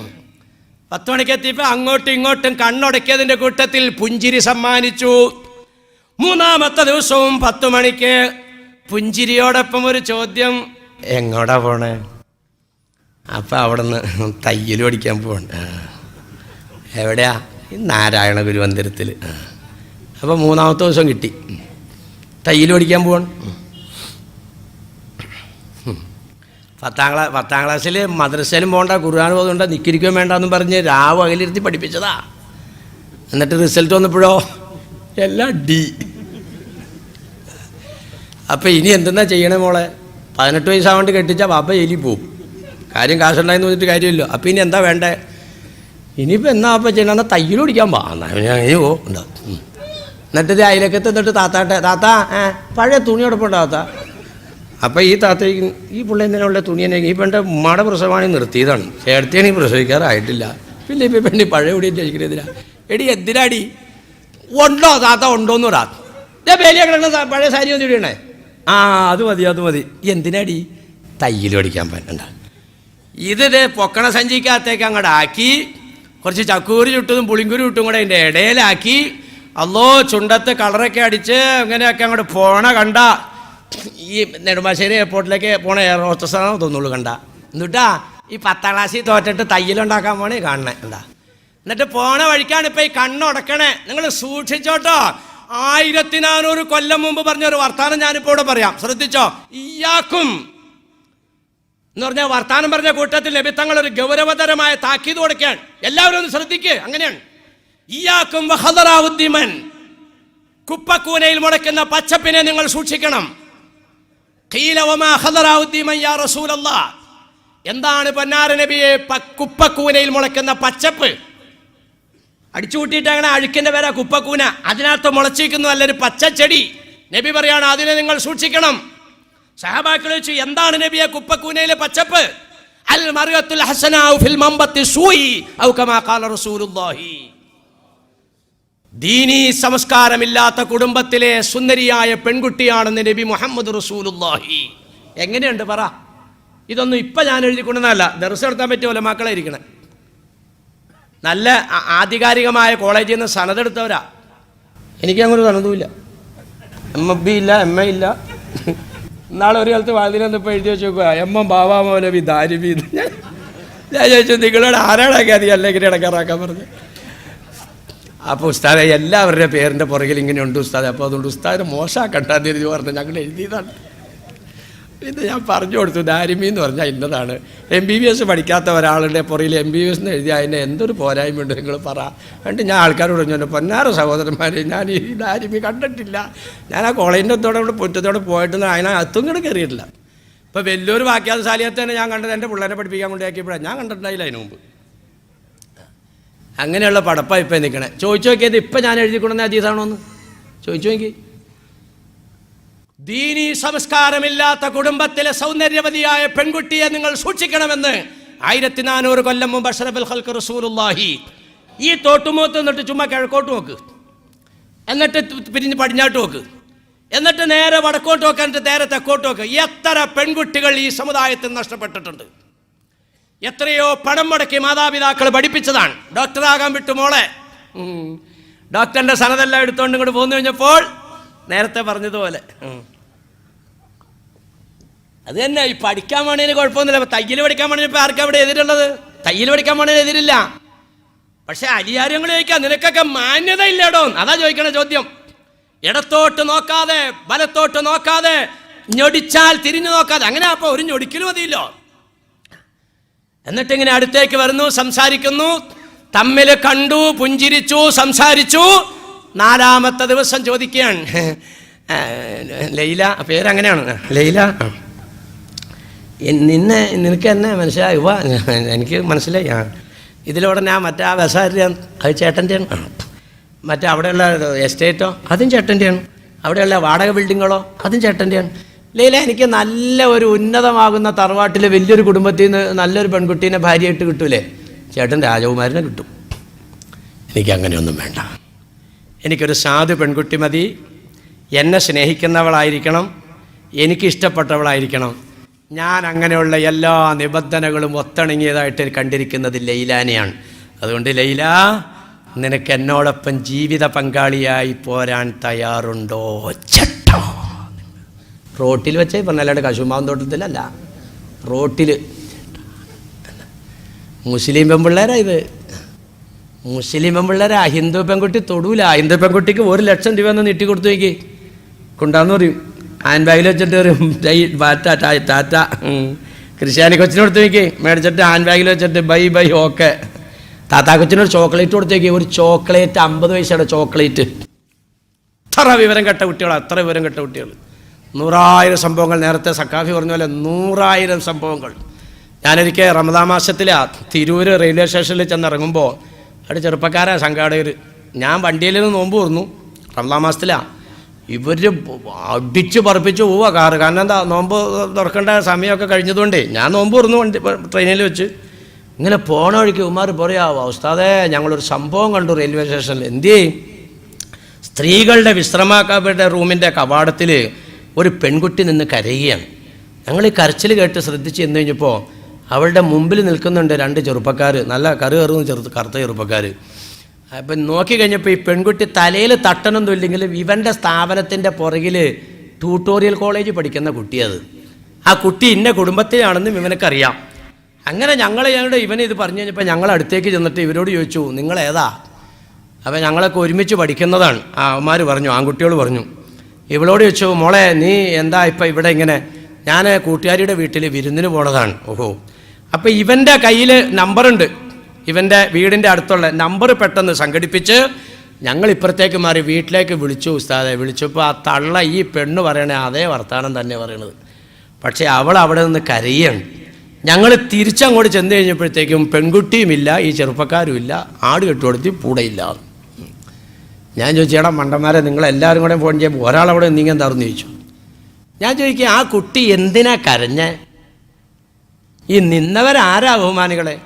Speaker 1: പത്ത് മണിക്ക് എത്തിയപ്പോൾ അങ്ങോട്ടും ഇങ്ങോട്ടും കണ്ണുടക്കിയതിന്റെ കൂട്ടത്തിൽ പുഞ്ചിരി സമ്മാനിച്ചു. മൂന്നാമത്തെ ദിവസവും പത്ത് മണിക്ക് പുഞ്ചിരിയോടൊപ്പം ഒരു ചോദ്യം. എങ്ങോടാ പോണേ? അപ്പം അവിടെ നിന്ന് തയ്യൽ പഠിക്കാൻ എവിടെയാ? നാരായണ ഗുരുമന്ദിരത്തിൽ അപ്പോൾ മൂന്നാമത്തെ ദിവസം കിട്ടി. തയ്യിൽ പഠിക്കാൻ പോവാണ്. പത്താം ക്ലാസ് പത്താം ക്ലാസ്സിൽ മദ്രസയിലും പോകണ്ട ഖുർആൻ പോകുന്നുണ്ട് നിക്കിരിക്കുകയും വേണ്ടെന്നും പറഞ്ഞ് രാവ് അകലിരുത്തി പഠിപ്പിച്ചതാ. എന്നിട്ട് റിസൾട്ട് വന്നപ്പോഴോ? എല്ലാം ഡി അപ്പം ഇനി എന്തെന്നാ ചെയ്യണേ മോളെ? പതിനെട്ട് വയസ്സാവേണ്ടി കെട്ടിച്ചാൽ പാപ്പ എലി പോവും. കാര്യം കാശുണ്ടായെന്ന് പറഞ്ഞിട്ട് കാര്യമില്ല. അപ്പം ഇനി എന്താ വേണ്ടേ? ഇനിയിപ്പോൾ എന്നാ അപ്പം ചെയ്യണം? എന്നാൽ തയ്യൽ പിടിക്കാൻ പാ എന്നാ ഞാൻ അങ്ങനെ പോകും ഉണ്ടാ ഉം. എന്നിട്ട് അതിലൊക്കെ എന്നിട്ട് താത്താട്ടെ താത്ത ഏ പഴയ തുണിയോടൊപ്പം താത്ത? അപ്പം ഈ താത്തയ്ക്ക് ഈ പിള്ളേ എന്തിനുള്ള തന്നെ ഈ പെണ്ണിന്റെ ഉമ്മയുടെ പ്രസവമാണ് നിർത്തിയതാണ്. ചേർത്തിയാണ് ഈ പ്രസവിക്കാറായിട്ടില്ല. പിന്നെ ഇപ്പം പെണ്ണി പഴയ കൂടി ചോദിക്കുന്നതിനാ എടി എന്തിനാടി? ഉണ്ടോ താത്ത? ഉണ്ടോന്ന് പറയാം ഞാൻ വേലിയാ കിടക്കുന്ന പഴയ സാരി ഒന്ന് ഇടണേ. ആ അത് മതി അത് മതി. എന്തിനാടി? തയ്യൽ പഠിക്കാൻ പറ്റണ്ട. ഇത് പൊക്കണ സഞ്ചിക്കകത്തേക്ക് അങ്ങോട്ട് ആക്കി. കുറച്ച് ചക്കൂരി ചുട്ടതും പുളിങ്കുരി ചുട്ടും കൂടെ അതിന്റെ ഇടയിലാക്കി. അല്ലോ ചുണ്ടത്ത് കളറൊക്കെ അടിച്ച് അങ്ങനെയൊക്കെ അങ്ങോട്ട് പോണ കണ്ട. ഈ നെടുമ്പാശ്ശേരി എയർപോർട്ടിലേക്ക് പോണ എയർ ഹോസ്റ്റസാണോ തോന്നുള്ളൂ കണ്ട. എന്നിട്ടാ ഈ പത്താം ക്ലാസ്സിൽ തോറ്റിട്ട് തയ്യലുണ്ടാക്കാൻ പോണേ കാണണേ എന്താ എന്നിട്ട് പോണ വഴിക്കാണ് ഇപ്പൊ ഈ കണ്ണുടക്കണേ നിങ്ങൾ സൂക്ഷിച്ചോട്ടോ. ആയിരത്തി നാനൂറ് കൊല്ലം മുമ്പ് പറഞ്ഞ ഒരു വർത്താനം ഞാനിപ്പോ ഇവിടെ പറയാം. ശ്രദ്ധിച്ചോ? ഇയാക്കും എന്ന് പറഞ്ഞാൽ വർത്താനം പറഞ്ഞ കൂട്ടത്തിൽ നബി തങ്ങൾ ഒരു ഗൗരവതരമായ താക്കീത് കൊടുക്കുകയാണ്. എല്ലാവരും ഒന്ന് ശ്രദ്ധിക്കുക അങ്ങനെയാണ്. ഇയാക്കും വഹദറാവുദ്ദിമൻ കുപ്പക്കൂനയിൽ മുടക്കുന്ന പച്ചപ്പിനെ നിങ്ങൾ സൂക്ഷിക്കണം. എന്താണ് പൊന്നാര നബിയെ കുപ്പക്കൂനയിൽ മുളയ്ക്കുന്ന പച്ചപ്പ്? അടിച്ചു കൂട്ടിയിട്ട് അങ്ങനെ അഴുക്കിന്റെ പേരാ കുപ്പക്കൂന. അതിനകത്ത് മുളച്ചിരിക്കുന്നു നല്ലൊരു പച്ചച്ചെടി. നബി പറയാണ് അതിനെ നിങ്ങൾ സൂക്ഷിക്കണം. സഹാബാക്കൾ ചോദിച്ചു എന്താണ് നബിയെ കുപ്പക്കൂനയിലെ പച്ചപ്പ്? അൽ സൂയി ഖാല റസൂലുള്ളാഹി. സംസ്കാരമില്ലാത്ത കുടുംബത്തിലെ സുന്ദരിയായ പെൺകുട്ടിയാണെന്ന് നബി മുഹമ്മദ് റസൂലുള്ളാഹി. എങ്ങനെയുണ്ട് പറ. ഇതൊന്നും ഇപ്പം ഞാൻ എഴുതി കൊണ്ടുവന്നല്ല നടത്താൻ പറ്റിയ പോലെ മക്കളെ ഇരിക്കണേ നല്ല ആധികാരികമായ കോളേജിൽ നിന്ന് സനതെടുത്തവരാ എനിക്ക് അങ്ങനെ സനതുമില്ല എം എഫ് ബി ഇല്ല എം എ ഇല്ല. നാളെ ഒരു കാലത്ത് വാതിലെന്നിപ്പോൾ എഴുതി വെച്ച് നോക്കുക എം എം മൗലവി ദാരിബി. ഞാൻ ഞാൻ ചോദിച്ചു നിങ്ങളോട് ആരാടാക്കി അധികം ഇങ്ങനെ ഇടക്കാറാക്കാൻ പറഞ്ഞു? അപ്പോൾ ഉസ്താദെ എല്ലാവരുടെ പേരിന്റെ പുറകിൽ ഇങ്ങനെ ഉണ്ട് ഉസ്താദെ. അപ്പോൾ അതുകൊണ്ട് ഉസ്താദിനെ മോശമാക്കണ്ടെന്ന് എഴുതി പറഞ്ഞു ഞങ്ങൾ എഴുതിയതാണ്. ഇത് ഞാൻ പറഞ്ഞു കൊടുത്തു. ദാരിമി എന്ന് പറഞ്ഞാൽ ഇന്നതാണ്. എം ബി ബി എസ് പഠിക്കാത്ത ഒരാളുടെ പുറയിൽ എം ബി ബി എസ് എന്ന് എഴുതി അതിന്റെ എന്തൊരു പോരായ്മ പോരായ്മയുണ്ട് നിങ്ങൾ പറ. എന്നിട്ട് ഞാൻ ആൾക്കാരോട് പറഞ്ഞു പൊന്നാറ സഹോദരന്മാരെ ഞാൻ ഈ ദാരിമി കണ്ടിട്ടില്ല. ഞാൻ ആ കോളേജിന്റെ അത്തോടെ ഇവിടെ പുറ്റത്തോടെ പോയിട്ട് അതിനെ അത്തും കൂടെ കയറിയിട്ടില്ല. ഇപ്പോൾ വലിയൊരു വാക്യാത സാലിയത്ത് തന്നെ ഞാൻ കണ്ടത് എന്റെ പിള്ളേരെ പഠിപ്പിക്കാൻ കൊണ്ടാക്കിയപ്പോഴാണ് ഞാൻ കണ്ടിട്ടുണ്ടായില്ല അതിന് മുമ്പ്. അങ്ങനെയുള്ള പടപ്പാണ് ഇപ്പം നിൽക്കണേ ചോദിച്ചു നോക്കിയത് ഇപ്പം ഞാൻ എഴുതി കൊണ്ടുവന്ന അതീതാണോ എന്ന് ചോദിച്ചു നോക്കി. ദീനീ സംസ്കാരമില്ലാത്ത കുടുംബത്തിലെ സൗന്ദര്യവതിയായ പെൺകുട്ടിയെ നിങ്ങൾ സൂക്ഷിക്കണമെന്ന് ആയിരത്തി നാനൂറ് കൊല്ലം മുമ്പ് അഷറഫുൽ ഹൽക്ക് റസൂലുല്ലാഹി ഈ തോട്ടുമുഖത്ത് എന്നിട്ട് ചുമ്മാ കിഴക്കോട്ട് നോക്ക്. എന്നിട്ട് പിരിഞ്ഞ് പടിഞ്ഞാട്ട് നോക്ക്. എന്നിട്ട് നേരെ വടക്കോട്ട് നോക്ക് എന്നിട്ട് നേരെ തെക്കോട്ട് നോക്ക്. എത്ര പെൺകുട്ടികൾ ഈ സമുദായത്തിൽ നഷ്ടപ്പെട്ടിട്ടുണ്ട്. എത്രയോ പണം മുടക്കി മാതാപിതാക്കൾ പഠിപ്പിച്ചതാണ്. ഡോക്ടറാകാൻ വിട്ടു മോളെ. ഡോക്ടറിന്റെ സനതെല്ലാം എടുത്തുകൊണ്ട് ഇങ്ങോട്ട് പോന്നു കഴിഞ്ഞപ്പോൾ നേരത്തെ പറഞ്ഞതുപോലെ. അത് തന്നെ ഈ പഠിക്കാൻ വേണേന് കുഴപ്പമൊന്നുമില്ല. തയ്യൽ പഠിക്കാൻ വേണേന് ഇപ്പം ആർക്കാ അവിടെ എതിരുള്ളത്? തയ്യൽ പഠിക്കാൻ വേണേന് എതിരില്ല. പക്ഷെ അലിയാരങ്ങൾ ചോദിക്കാം നിനക്കൊക്കെ മാന്യത ഇല്ലടോ അതാ ചോദിക്കണ ചോദ്യം. ഇടത്തോട്ട് നോക്കാതെ വലത്തോട്ട് നോക്കാതെ ഞൊടിച്ചാൽ തിരിഞ്ഞു നോക്കാതെ അങ്ങനെ അപ്പൊ ഒരു ഞൊടിക്കലും മതിയല്ലോ എന്നിട്ടിങ്ങനെ അടുത്തേക്ക് വരുന്നു സംസാരിക്കുന്നു തമ്മിൽ കണ്ടു പുഞ്ചിരിച്ചു സംസാരിച്ചു. നാലാമത്തെ ദിവസം ചോദിക്കുകയാണ്. ലൈല പേരങ്ങനെയാണ്. ലൈല? നിന്നെ നിനക്ക് എന്നെ മനസ്സിലായി വാ എനിക്ക് മനസ്സിലായി. ആ. ഇതിലൂടെ ഞാൻ മറ്റേ ആ വ്യവസായം അത് ചേട്ടന്റെയാണ്. മറ്റേ അവിടെയുള്ള എസ്റ്റേറ്റോ? അതും ചേട്ടന്റെയാണ്. അവിടെയുള്ള വാടക ബിൽഡിങ്ങുകളോ? അതും ചേട്ടന്റെയാണ്. ലീല എനിക്ക് നല്ല ഒരു ഉന്നതമാകുന്ന തറവാട്ടിലെ വലിയൊരു കുടുംബത്തിൽ നിന്ന് നല്ലൊരു പെൺകുട്ടീനെ ഭാര്യയായിട്ട് കിട്ടൂലേ? ചേട്ടൻ രാജകുമാരനെ കിട്ടും. എനിക്ക് അങ്ങനെയൊന്നും വേണ്ട. എനിക്കൊരു സാധു പെൺകുട്ടി മതി. എന്നെ സ്നേഹിക്കുന്നവളായിരിക്കണം. എനിക്കിഷ്ടപ്പെട്ടവളായിരിക്കണം. ഞാൻ അങ്ങനെയുള്ള എല്ലാ നിബന്ധനകളും ഒത്തിണങ്ങിയതായിട്ട് കണ്ടിരിക്കുന്നത് ലൈലാനെയാണ്. അതുകൊണ്ട് ലൈല നിനക്ക് എന്നോടൊപ്പം ജീവിത പങ്കാളിയായി പോരാൻ തയ്യാറുണ്ടോ? ചട്ടോ. റോട്ടിൽ വെച്ചേ പറഞ്ഞല്ലാണ്ട് കശുമാവൻ തോട്ടത്തിലല്ല. റോട്ടിൽ. മുസ്ലിം പെൺപിള്ളേരാ ഇത്. മുസ്ലിം പെൺപിള്ളേരാ ഹിന്ദു പെൺകുട്ടി തൊടൂല. ഹിന്ദു പെൺകുട്ടിക്ക് ഒരു ലക്ഷം രൂപ ഒന്ന് നീട്ടി കൊടുത്തു നോക്കി. കൊണ്ടാന്ന് പറയും. ഹാൻഡ് ബാഗിൽ വെച്ചിട്ട് ഒരു "ദൈ, ടാറ്റ. ടാറ്റ. ക്രിസ്ത്യാനി കൊടുത്ത് നോക്കി മേടിച്ചിട്ട് ഹാൻഡ് ബാഗിൽ വെച്ചിട്ട് ബൈ ബൈ ഓക്കെ. താത്താ കൊച്ചിനൊരു ചോക്ലേറ്റ് കൊടുത്തേക്ക് ഒരു ചോക്ലേറ്റ് അമ്പത് പൈസയുടെ ചോക്ലേറ്റ് അത്ര വിവരം കെട്ട കുട്ടികൾ അത്ര വിവരം കെട്ട കുട്ടികൾ. നൂറായിരം സംഭവങ്ങൾ നേരത്തെ സക്കാഫി പറഞ്ഞ പോലെ നൂറായിരം സംഭവങ്ങൾ. ഞാനൊരിക്കൽ റമദാ മാസത്തിലെ തിരൂർ റെയിൽവേ സ്റ്റേഷനിൽ ചെന്നിറങ്ങുമ്പോൾ അവിടെ ചെറുപ്പക്കാരാണ് സംഘാടകർ ഞാൻ വണ്ടിയിൽ നിന്ന് നോമ്പ് തുറന്നു. റമദാ മാസത്തിലാ. ഇവർ അടിച്ച് പറപ്പിച്ച് പോവുക കാറ്. കാരണം എന്താ നോമ്പ് തുറക്കേണ്ട സമയമൊക്കെ കഴിഞ്ഞതുകൊണ്ടേ ഞാൻ നോമ്പ് തുറന്നു വണ്ടി ട്രെയിനിൽ വെച്ച് ഇങ്ങനെ പോണ വഴിക്ക് ഉമാർ പറയാവോ ഉസ്താദേ ഞങ്ങളൊരു സംഭവം കണ്ടു റെയിൽവേ സ്റ്റേഷനിൽ എന്തേ സ്ത്രീകളുടെ വിശ്രമാക്കാരുടെ റൂമിന്റെ കവാടത്തിൽ ഒരു പെൺകുട്ടി നിന്ന് കരയുകയാണ്. ഞങ്ങൾ ഈ കരച്ചിൽ കേട്ട് ശ്രദ്ധിച്ച് ചെന്ന് കഴിഞ്ഞപ്പോൾ അവളുടെ മുമ്പിൽ നിൽക്കുന്നുണ്ട് രണ്ട് ചെറുപ്പക്കാർ നല്ല കറി കറുന്ന ചെറു കറുത്ത ചെറുപ്പക്കാർ അപ്പം നോക്കി കഴിഞ്ഞപ്പോൾ ഈ പെൺകുട്ടി തലയിൽ തട്ടണമൊന്നും ഇല്ലെങ്കിൽ ഇവന്റെ സ്ഥാപനത്തിന്റെ പുറകിൽ ട്യൂട്ടോറിയൽ കോളേജ് പഠിക്കുന്ന കുട്ടിയത്. ആ കുട്ടി ഇന്ന കുടുംബത്തിലാണെന്നും ഇവനക്കറിയാം. അങ്ങനെ ഞങ്ങൾ ഞങ്ങളുടെ ഇവനെ ഇത് പറഞ്ഞു കഴിഞ്ഞപ്പോൾ ഞങ്ങൾ അടുത്തേക്ക് ചെന്നിട്ട് ഇവരോട് ചോദിച്ചു നിങ്ങളേതാ? അപ്പം ഞങ്ങളൊക്കെ ഒരുമിച്ച് പഠിക്കുന്നതാണ്. ആ അമ്മമാർ പറഞ്ഞു ആൺകുട്ടികൾ പറഞ്ഞു. ഇവളോട് ചോദിച്ചു മോളെ നീ എന്താ ഇപ്പം ഇവിടെ ഇങ്ങനെ? ഞാൻ കൂട്ടുകാരിയുടെ വീട്ടിൽ വിരുന്നിന് പോണതാണ്. ഓഹോ. അപ്പം ഇവന്റെ കയ്യിൽ നമ്പറുണ്ട് ഇവന്റെ വീടിന്റെ അടുത്തുള്ള നമ്പർ പെട്ടെന്ന് സംഘടിപ്പിച്ച് ഞങ്ങൾ ഇപ്പുറത്തേക്ക് മാറി വീട്ടിലേക്ക് വിളിച്ചു ഉസ്താദെ. വിളിച്ചപ്പോൾ ആ തള്ള ഈ പെണ്ണ് പറയണേ അതേ വർത്തമാനം തന്നെ പറയണത്. പക്ഷേ അവൾ അവിടെ നിന്ന് കരയാണ്. ഞങ്ങൾ തിരിച്ചങ്ങോട്ട് ചെന്ന് കഴിഞ്ഞപ്പോഴത്തേക്കും പെൺകുട്ടിയുമില്ല ഈ ചെറുപ്പക്കാരും ഇല്ല ആട് കെട്ടുകൊടുത്തി പൂടയില്ല. ഞാൻ ചോദിച്ചു എടാ മണ്ടന്മാരെ നിങ്ങൾ എല്ലാവരും കൂടെ ഫോൺ ചെയ്യുമ്പോൾ ഒരാളവിടെ നീങ്ങാൻ തറന്ന് ചോദിച്ചു. ഞാൻ ചോദിക്കുക ആ കുട്ടി എന്തിനാ കരഞ്ഞേ? ഈ നിന്നവരാരാ ബഹുമാനികളെ?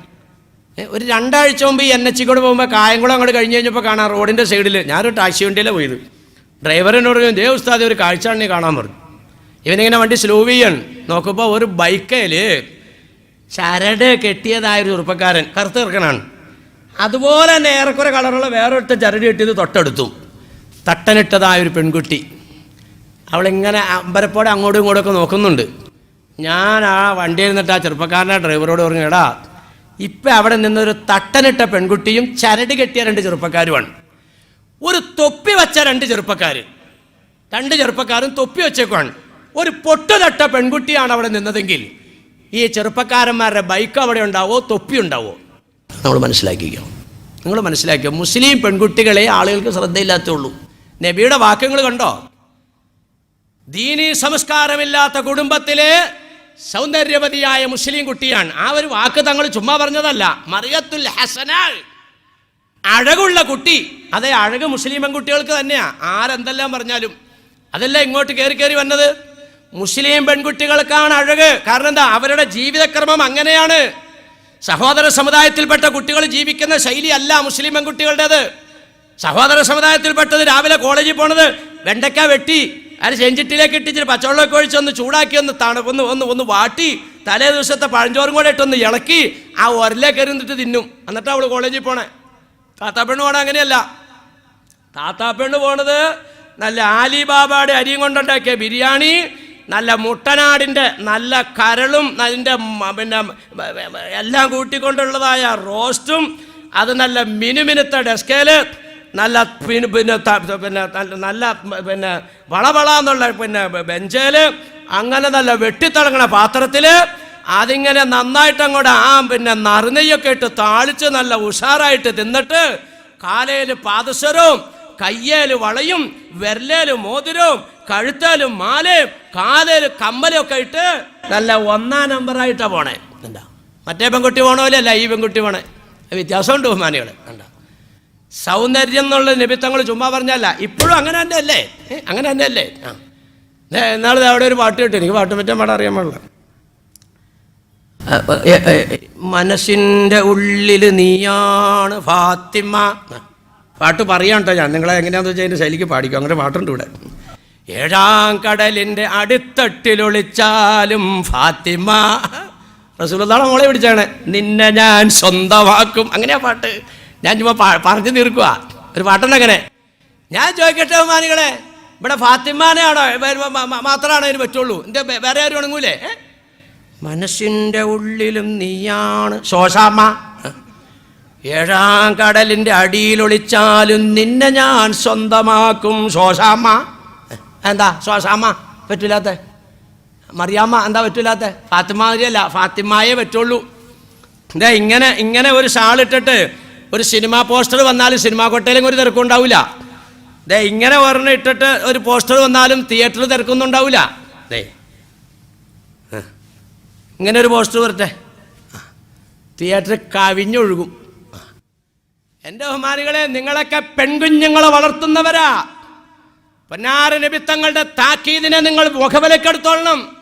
Speaker 1: ഒരു രണ്ടാഴ്ച മുമ്പ് ഈ എൻ എച്ച് കൂടെ പോകുമ്പോൾ കായംകുളം അങ്ങോട്ട് കഴിഞ്ഞ് കഴിഞ്ഞപ്പോൾ കാണാം റോഡിന്റെ സൈഡിൽ ഞാനൊരു ടാക്സി വണ്ടിയിലാണ് പോയത്. ഡ്രൈവറിനോട് പറഞ്ഞു ദേ ഉസ്താദ് ഒരു കാഴ്ച കാണാൻ പറഞ്ഞു. ഇവനിങ്ങനെ വണ്ടി സ്ലോ ചെയ്യാണ് നോക്കുമ്പോൾ ഒരു ബൈക്കയിൽ ചരട് കെട്ടിയതായ ഒരു ചെറുപ്പക്കാരൻ കറുത്ത് കിറക്കനാണ് അതുപോലെ തന്നെ ഏറെക്കുറെ കളറുള്ള വേറൊരുത്ത ചരട് കെട്ടിയത് തൊട്ടടുത്തു. തട്ടനിട്ടതായ ഒരു പെൺകുട്ടി. അവളിങ്ങനെ അമ്പരപ്പോടെ അങ്ങോട്ടും ഇങ്ങോട്ടൊക്കെ നോക്കുന്നുണ്ട്. ഞാൻ ആ വണ്ടിയിൽ നിന്നിട്ട് ആ ചെറുപ്പക്കാരനെ ഡ്രൈവറോട് പറഞ്ഞു എടാ ഇപ്പം അവിടെ നിന്നൊരു തട്ടനിട്ട പെൺകുട്ടിയും ചരട് കെട്ടിയ രണ്ട് ചെറുപ്പക്കാരുമാണ്. ഒരു തൊപ്പി വച്ച രണ്ട് ചെറുപ്പക്കാർ രണ്ട് ചെറുപ്പക്കാരും തൊപ്പി വെച്ചേക്കാണ് ഒരു പൊട്ടുതട്ട പെൺകുട്ടിയാണ് അവിടെ നിന്നതെങ്കിൽ ഈ ചെറുപ്പക്കാരന്മാരുടെ ബൈക്ക് അവിടെ ഉണ്ടാവോ തൊപ്പി ഉണ്ടാവോ? നമ്മൾ മനസ്സിലാക്കിക്കോ. നിങ്ങൾ മനസ്സിലാക്കിയോ? മുസ്ലിം പെൺകുട്ടികളെ ആളുകൾക്ക് ശ്രദ്ധയില്ലാത്തുള്ളൂ നബിയുടെ വാക്കുകൾ കണ്ടോ? ദീനീ സംസ്കാരമില്ലാത്ത കുടുംബത്തിലെ സൗന്ദര്യവതിയായ മുസ്ലിം കുട്ടിയാണ്. ആ ഒരു വാക്ക് തങ്ങൾ ചുമ്മാ പറഞ്ഞതല്ല. മറിയത്തുൽ ഹസനാൽ. അഴകുള്ള കുട്ടി. അതേ അഴക് മുസ്ലിം പെൺകുട്ടികൾക്ക് തന്നെയാ. ആരെന്തെല്ലാം പറഞ്ഞാലും. അതല്ല ഇങ്ങോട്ട് കയറി കയറി വന്നത്? മുസ്ലിം പെൺകുട്ടികൾക്കാണ് അഴക്. കാരണം എന്താ? അവരുടെ ജീവിതക്രമം അങ്ങനെയാണ്. സഹോദര സമുദായത്തിൽപ്പെട്ട കുട്ടികൾ ജീവിക്കുന്ന ശൈലി അല്ല മുസ്ലിം പെൺകുട്ടികളുടേത്. സഹോദര സമുദായത്തിൽപ്പെട്ടത് രാവിലെ കോളേജിൽ പോണത് വെണ്ടക്ക വെട്ടി. അത് ചെഞ്ചിട്ടിലേക്ക് ഇട്ടിച്ചിട്ട് പച്ചവെള്ളമൊക്കെ ഒഴിച്ച് ഒന്ന് ചൂടാക്കി ഒന്ന് തണുപ്പൊന്ന് ഒന്ന് ഒന്ന് വാട്ടി തലേ ദിവസത്തെ പഴഞ്ചോറും കൂടെ ഇട്ടൊന്ന് ഇളക്കി ആ ഉരലേക്ക് എറിഞ്ഞിട്ട് തിന്നും. എന്നിട്ട് അവൾ കോളേജിൽ പോണേ. താത്താപ്പെണ്ണ് പോണ അങ്ങനെയല്ല. താത്താപ്പെണ്ണ് പോണത് നല്ല ആലിബാബയുടെ അരിയും കൊണ്ടുണ്ടാക്കിയ ബിരിയാണി നല്ല മുട്ടനാടിന്റെ നല്ല കരളും അതിന്റെ പിന്നെ എല്ലാം കൂട്ടിക്കൊണ്ടുള്ളതായ റോസ്റ്റും അത് നല്ല മിനുമിനുത്ത ഡെസ്കേൽ. നല്ല പിന്നെ പിന്നെ പിന്നെ നല്ല- പിന്നെ വളവള എന്നുള്ള പിന്നെ ബെഞ്ചേൽ അങ്ങനെ നല്ല വെട്ടിത്തിളങ്ങണ പാത്രത്തിൽ അതിങ്ങനെ നന്നായിട്ട് അങ്ങോട്ട് ആ പിന്നെ നറുനെയ്യൊക്കെ ഇട്ട് താളിച്ച് നല്ല ഉഷാറായിട്ട് തിന്നിട്ട് കാലയിൽ പാദസരവും കയ്യേൽ വളയും വിരലേൽ മോതിരവും കഴുത്തേലും മാലയും കാലേൽ കമ്മലും ഒക്കെ ഇട്ട് നല്ല ഒന്നാം നമ്പറായിട്ടാണ് പോണേ. എന്താ മറ്റേ പെൺകുട്ടി പോണോലല്ല ഈ പെൺകുട്ടി പോണേ. വ്യത്യാസമുണ്ട് ബഹുമാനികൾ കണ്ട? സൗന്ദര്യം എന്നുള്ള നിമിത്തങ്ങൾ ചുമ്മാ പറഞ്ഞല്ല. ഇപ്പോഴും അങ്ങനെ തന്നെ അല്ലേ അങ്ങനെ തന്നെ അല്ലേ ആ ഇന്നാൾ അവിടെ ഒരു പാട്ട് കിട്ടി. എനിക്ക് പാട്ട് പറ്റാൻ പാടാൻ അറിയാൻ പാടില്ല. മനസ്സിന്റെ ഉള്ളിൽ നീയാണ് ഫാത്തിമ. പാട്ട് പറയാം കേട്ടോ ഞാൻ. നിങ്ങളെ എങ്ങനെയാണെന്ന് വെച്ചാൽ അതിന്റെ ശൈലിക്ക് പാടിക്കും. അങ്ങനെ പാട്ടുണ്ട് ഇവിടെ. ഏഴാം കടലിന്റെ അടിത്തട്ടിലൊളിച്ചാലും ഫാത്തിമ. റസൂലുള്ളാഹ് മോളെ പിടിച്ചാണ് നിന്നെ ഞാൻ സ്വന്തമാക്കും. അങ്ങനെയാ പാട്ട്. ഞാൻ ചുമ്മാ പറഞ്ഞു തീർക്കുക ഒരു പാട്ടുണ്ടങ്ങനെ. ഞാൻ ചോദിക്കട്ടെ ബഹുമാനികളെ ഇവിടെ ഫാത്തിമാനെയാണോ മാത്രമാണോ അതിന് പറ്റുള്ളൂ? എന്റെ വേറെ ആരും ഉണങ്ങൂലേ? മനസ്സിന്റെ മനസ്സിന്റെ ഉള്ളിലും നീയാണ്. ശോശാമ്മ. ഏഴാം കടലിന്റെ അടിയിലൊളിച്ചാലും നിന്നെ ഞാൻ സ്വന്തമാക്കും. ശോശാമ്മ. എന്താ ശോശാമ്മ? പറ്റൂലാത്ത. മറിയാമ്മ എന്താ പറ്റൂലാത്ത? ഫാത്തിമാരിയല്ല ഫാത്തിമായേ പറ്റുള്ളൂ. എന്താ ഇങ്ങനെ ഇങ്ങനെ ഒരു ഷാൾ ഇട്ടിട്ട് ഒരു സിനിമാ പോസ്റ്റർ വന്നാലും സിനിമാ കൊട്ടയിലും ഒരു തിരക്കും ഉണ്ടാവില്ല. ദേ ഇങ്ങനെ ഒരെണ്ണം ഇട്ടിട്ട് ഒരു പോസ്റ്റർ വന്നാലും തിയേറ്ററിൽ തിരക്കൊന്നും ഉണ്ടാവില്ല. ദേ. ഇങ്ങനെ ഒരു പോസ്റ്റർ വരട്ടെ. തിയേറ്റർ കവിഞ്ഞൊഴുകും. എന്റെ ബഹുമാനികളെ നിങ്ങളൊക്കെ പെൺകുഞ്ഞുങ്ങളെ വളർത്തുന്നവരാ. പൊന്നാറ് നിമിത്തങ്ങളുടെ താക്കീതിനെ നിങ്ങൾ മുഖവിലക്കെടുത്തോളണം.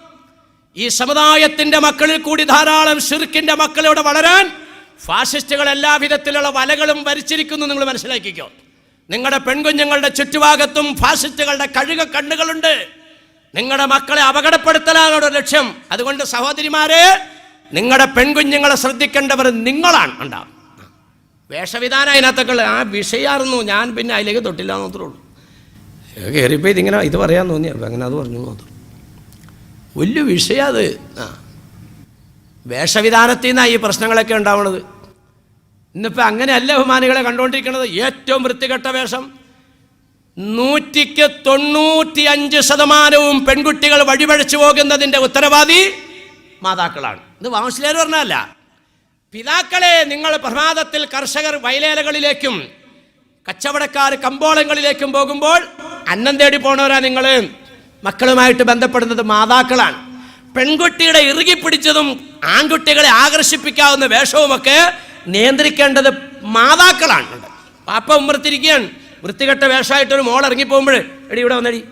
Speaker 1: ഈ സമുദായത്തിന്റെ മക്കളിൽ കൂടി ധാരാളം ഷിർക്കിന്റെ മക്കളിവിടെ വളരാൻ ഫാസിസ്റ്റുകൾ എല്ലാ വിധത്തിലുള്ള വലകളും വരിച്ചിരിക്കുന്നു നിങ്ങൾ മനസ്സിലാക്കിക്കോ. നിങ്ങളുടെ പെൺകുഞ്ഞുങ്ങളുടെ ചുറ്റുഭാഗത്തും ഫാസിസ്റ്റുകളുടെ കഴുക കണ്ണുകളുണ്ട്. നിങ്ങളുടെ മക്കളെ അപകടപ്പെടുത്തലാണ് ലക്ഷ്യം. അതുകൊണ്ട് സഹോദരിമാരെ നിങ്ങളുടെ പെൺകുഞ്ഞുങ്ങളെ ശ്രദ്ധിക്കേണ്ടവർ നിങ്ങളാണ്. ഉണ്ടാവും വേഷവിധാനം അതിനകത്തൊക്കെ ആ വിഷയാർന്നു ഞാൻ പിന്നെ അതിലേക്ക് തൊട്ടില്ല മാത്രമേ ഉള്ളൂ. കയറിയപ്പോൾ ഇതിങ്ങനെ ഇത് പറയാൻ തോന്നി അപ്പം അങ്ങനെ അത് പറഞ്ഞു മാത്രം. വലിയ വിഷയം അത്. ആ. വേഷവിധാനത്തിൽ നിന്നാണ് ഈ പ്രശ്നങ്ങളൊക്കെ ഉണ്ടാവുന്നത് ഇന്നിപ്പോൾ അങ്ങനെയല്ല ബഹുമാനികളെ കണ്ടുകൊണ്ടിരിക്കുന്നത് ഏറ്റവും വൃത്തികെട്ട വേഷം. നൂറ്റിക്ക് തൊണ്ണൂറ്റി അഞ്ച് ശതമാനവും പെൺകുട്ടികൾ വഴിപഴച്ചു പോകുന്നതിന്റെ ഉത്തരവാദി മാതാക്കളാണ്. ഇത് വാമസിലേർ പറഞ്ഞല്ല പിതാക്കളെ നിങ്ങൾ പ്രഭാതത്തിൽ കർഷകർ വയലേലകളിലേക്കും കച്ചവടക്കാർ കമ്പോളങ്ങളിലേക്കും പോകുമ്പോൾ അന്നം തേടി പോണവരാ നിങ്ങൾ മക്കളുമായിട്ട് ബന്ധപ്പെടുന്നത് മാതാക്കളാണ്. പെൺകുട്ടിയുടെ ഇറുകിപ്പിടിച്ചതും ആൺകുട്ടികളെ ആകർഷിപ്പിക്കാവുന്ന വേഷവുമൊക്കെ നിയന്ത്രിക്കേണ്ടത് മാതാക്കളാണ്. പാപ്പ ഉമ്മർത്തിരിക്കുകയാണ്. വൃത്തികെട്ട വേഷമായിട്ടൊരു മോൾ ഇറങ്ങിപ്പോകുമ്പോൾ എടി ഇവിടെ വന്നടി.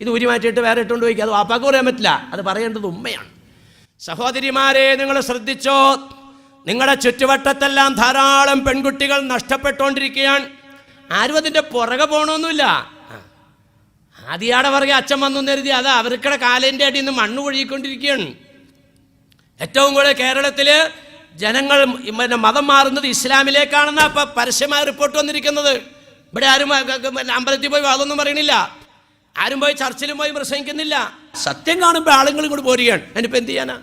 Speaker 1: ഇത് ഊരി മാറ്റിയിട്ട് വേറെ ഇട്ടുകൊണ്ട് പോയിക്കുക അത് വാപ്പാക്ക് പറയാൻ പറ്റില്ല. അത് പറയേണ്ടത് ഉമ്മയാണ്. സഹോദരിമാരെ നിങ്ങൾ ശ്രദ്ധിച്ചോ? നിങ്ങളുടെ ചുറ്റുവട്ടത്തെല്ലാം ധാരാളം പെൺകുട്ടികൾ നഷ്ടപ്പെട്ടുകൊണ്ടിരിക്കുകയാണ്. ആരും അതിന്റെ പുറകെ പോകണമെന്നില്ല ആദ്യാടെ പറയുക അച്ഛൻ വന്നു കരുതി അതാ അവർക്കടെ കാലിന്റെ അടിയിൽ നിന്ന് മണ്ണ് ഒഴുകിക്കൊണ്ടിരിക്കുകയാണ്. ഏറ്റവും കൂടുതൽ കേരളത്തിൽ ജനങ്ങൾ പിന്നെ മതം മാറുന്നത് ഇസ്ലാമിലേക്കാണെന്ന ഇപ്പം പരസ്യമായ റിപ്പോർട്ട് വന്നിരിക്കുന്നത്. ഇവിടെ ആരും അമ്പലത്തിൽ പോയി വാദമൊന്നും പറയണില്ല. ആരും പോയി ചർച്ചിലും പോയി പ്രസംഗിക്കുന്നില്ല. സത്യം കാണുമ്പോൾ ആളുകൾ ഇങ്ങോട്ട് പോരുകയാണ്. അതിനിപ്പോൾ എന്ത് ചെയ്യാനാ?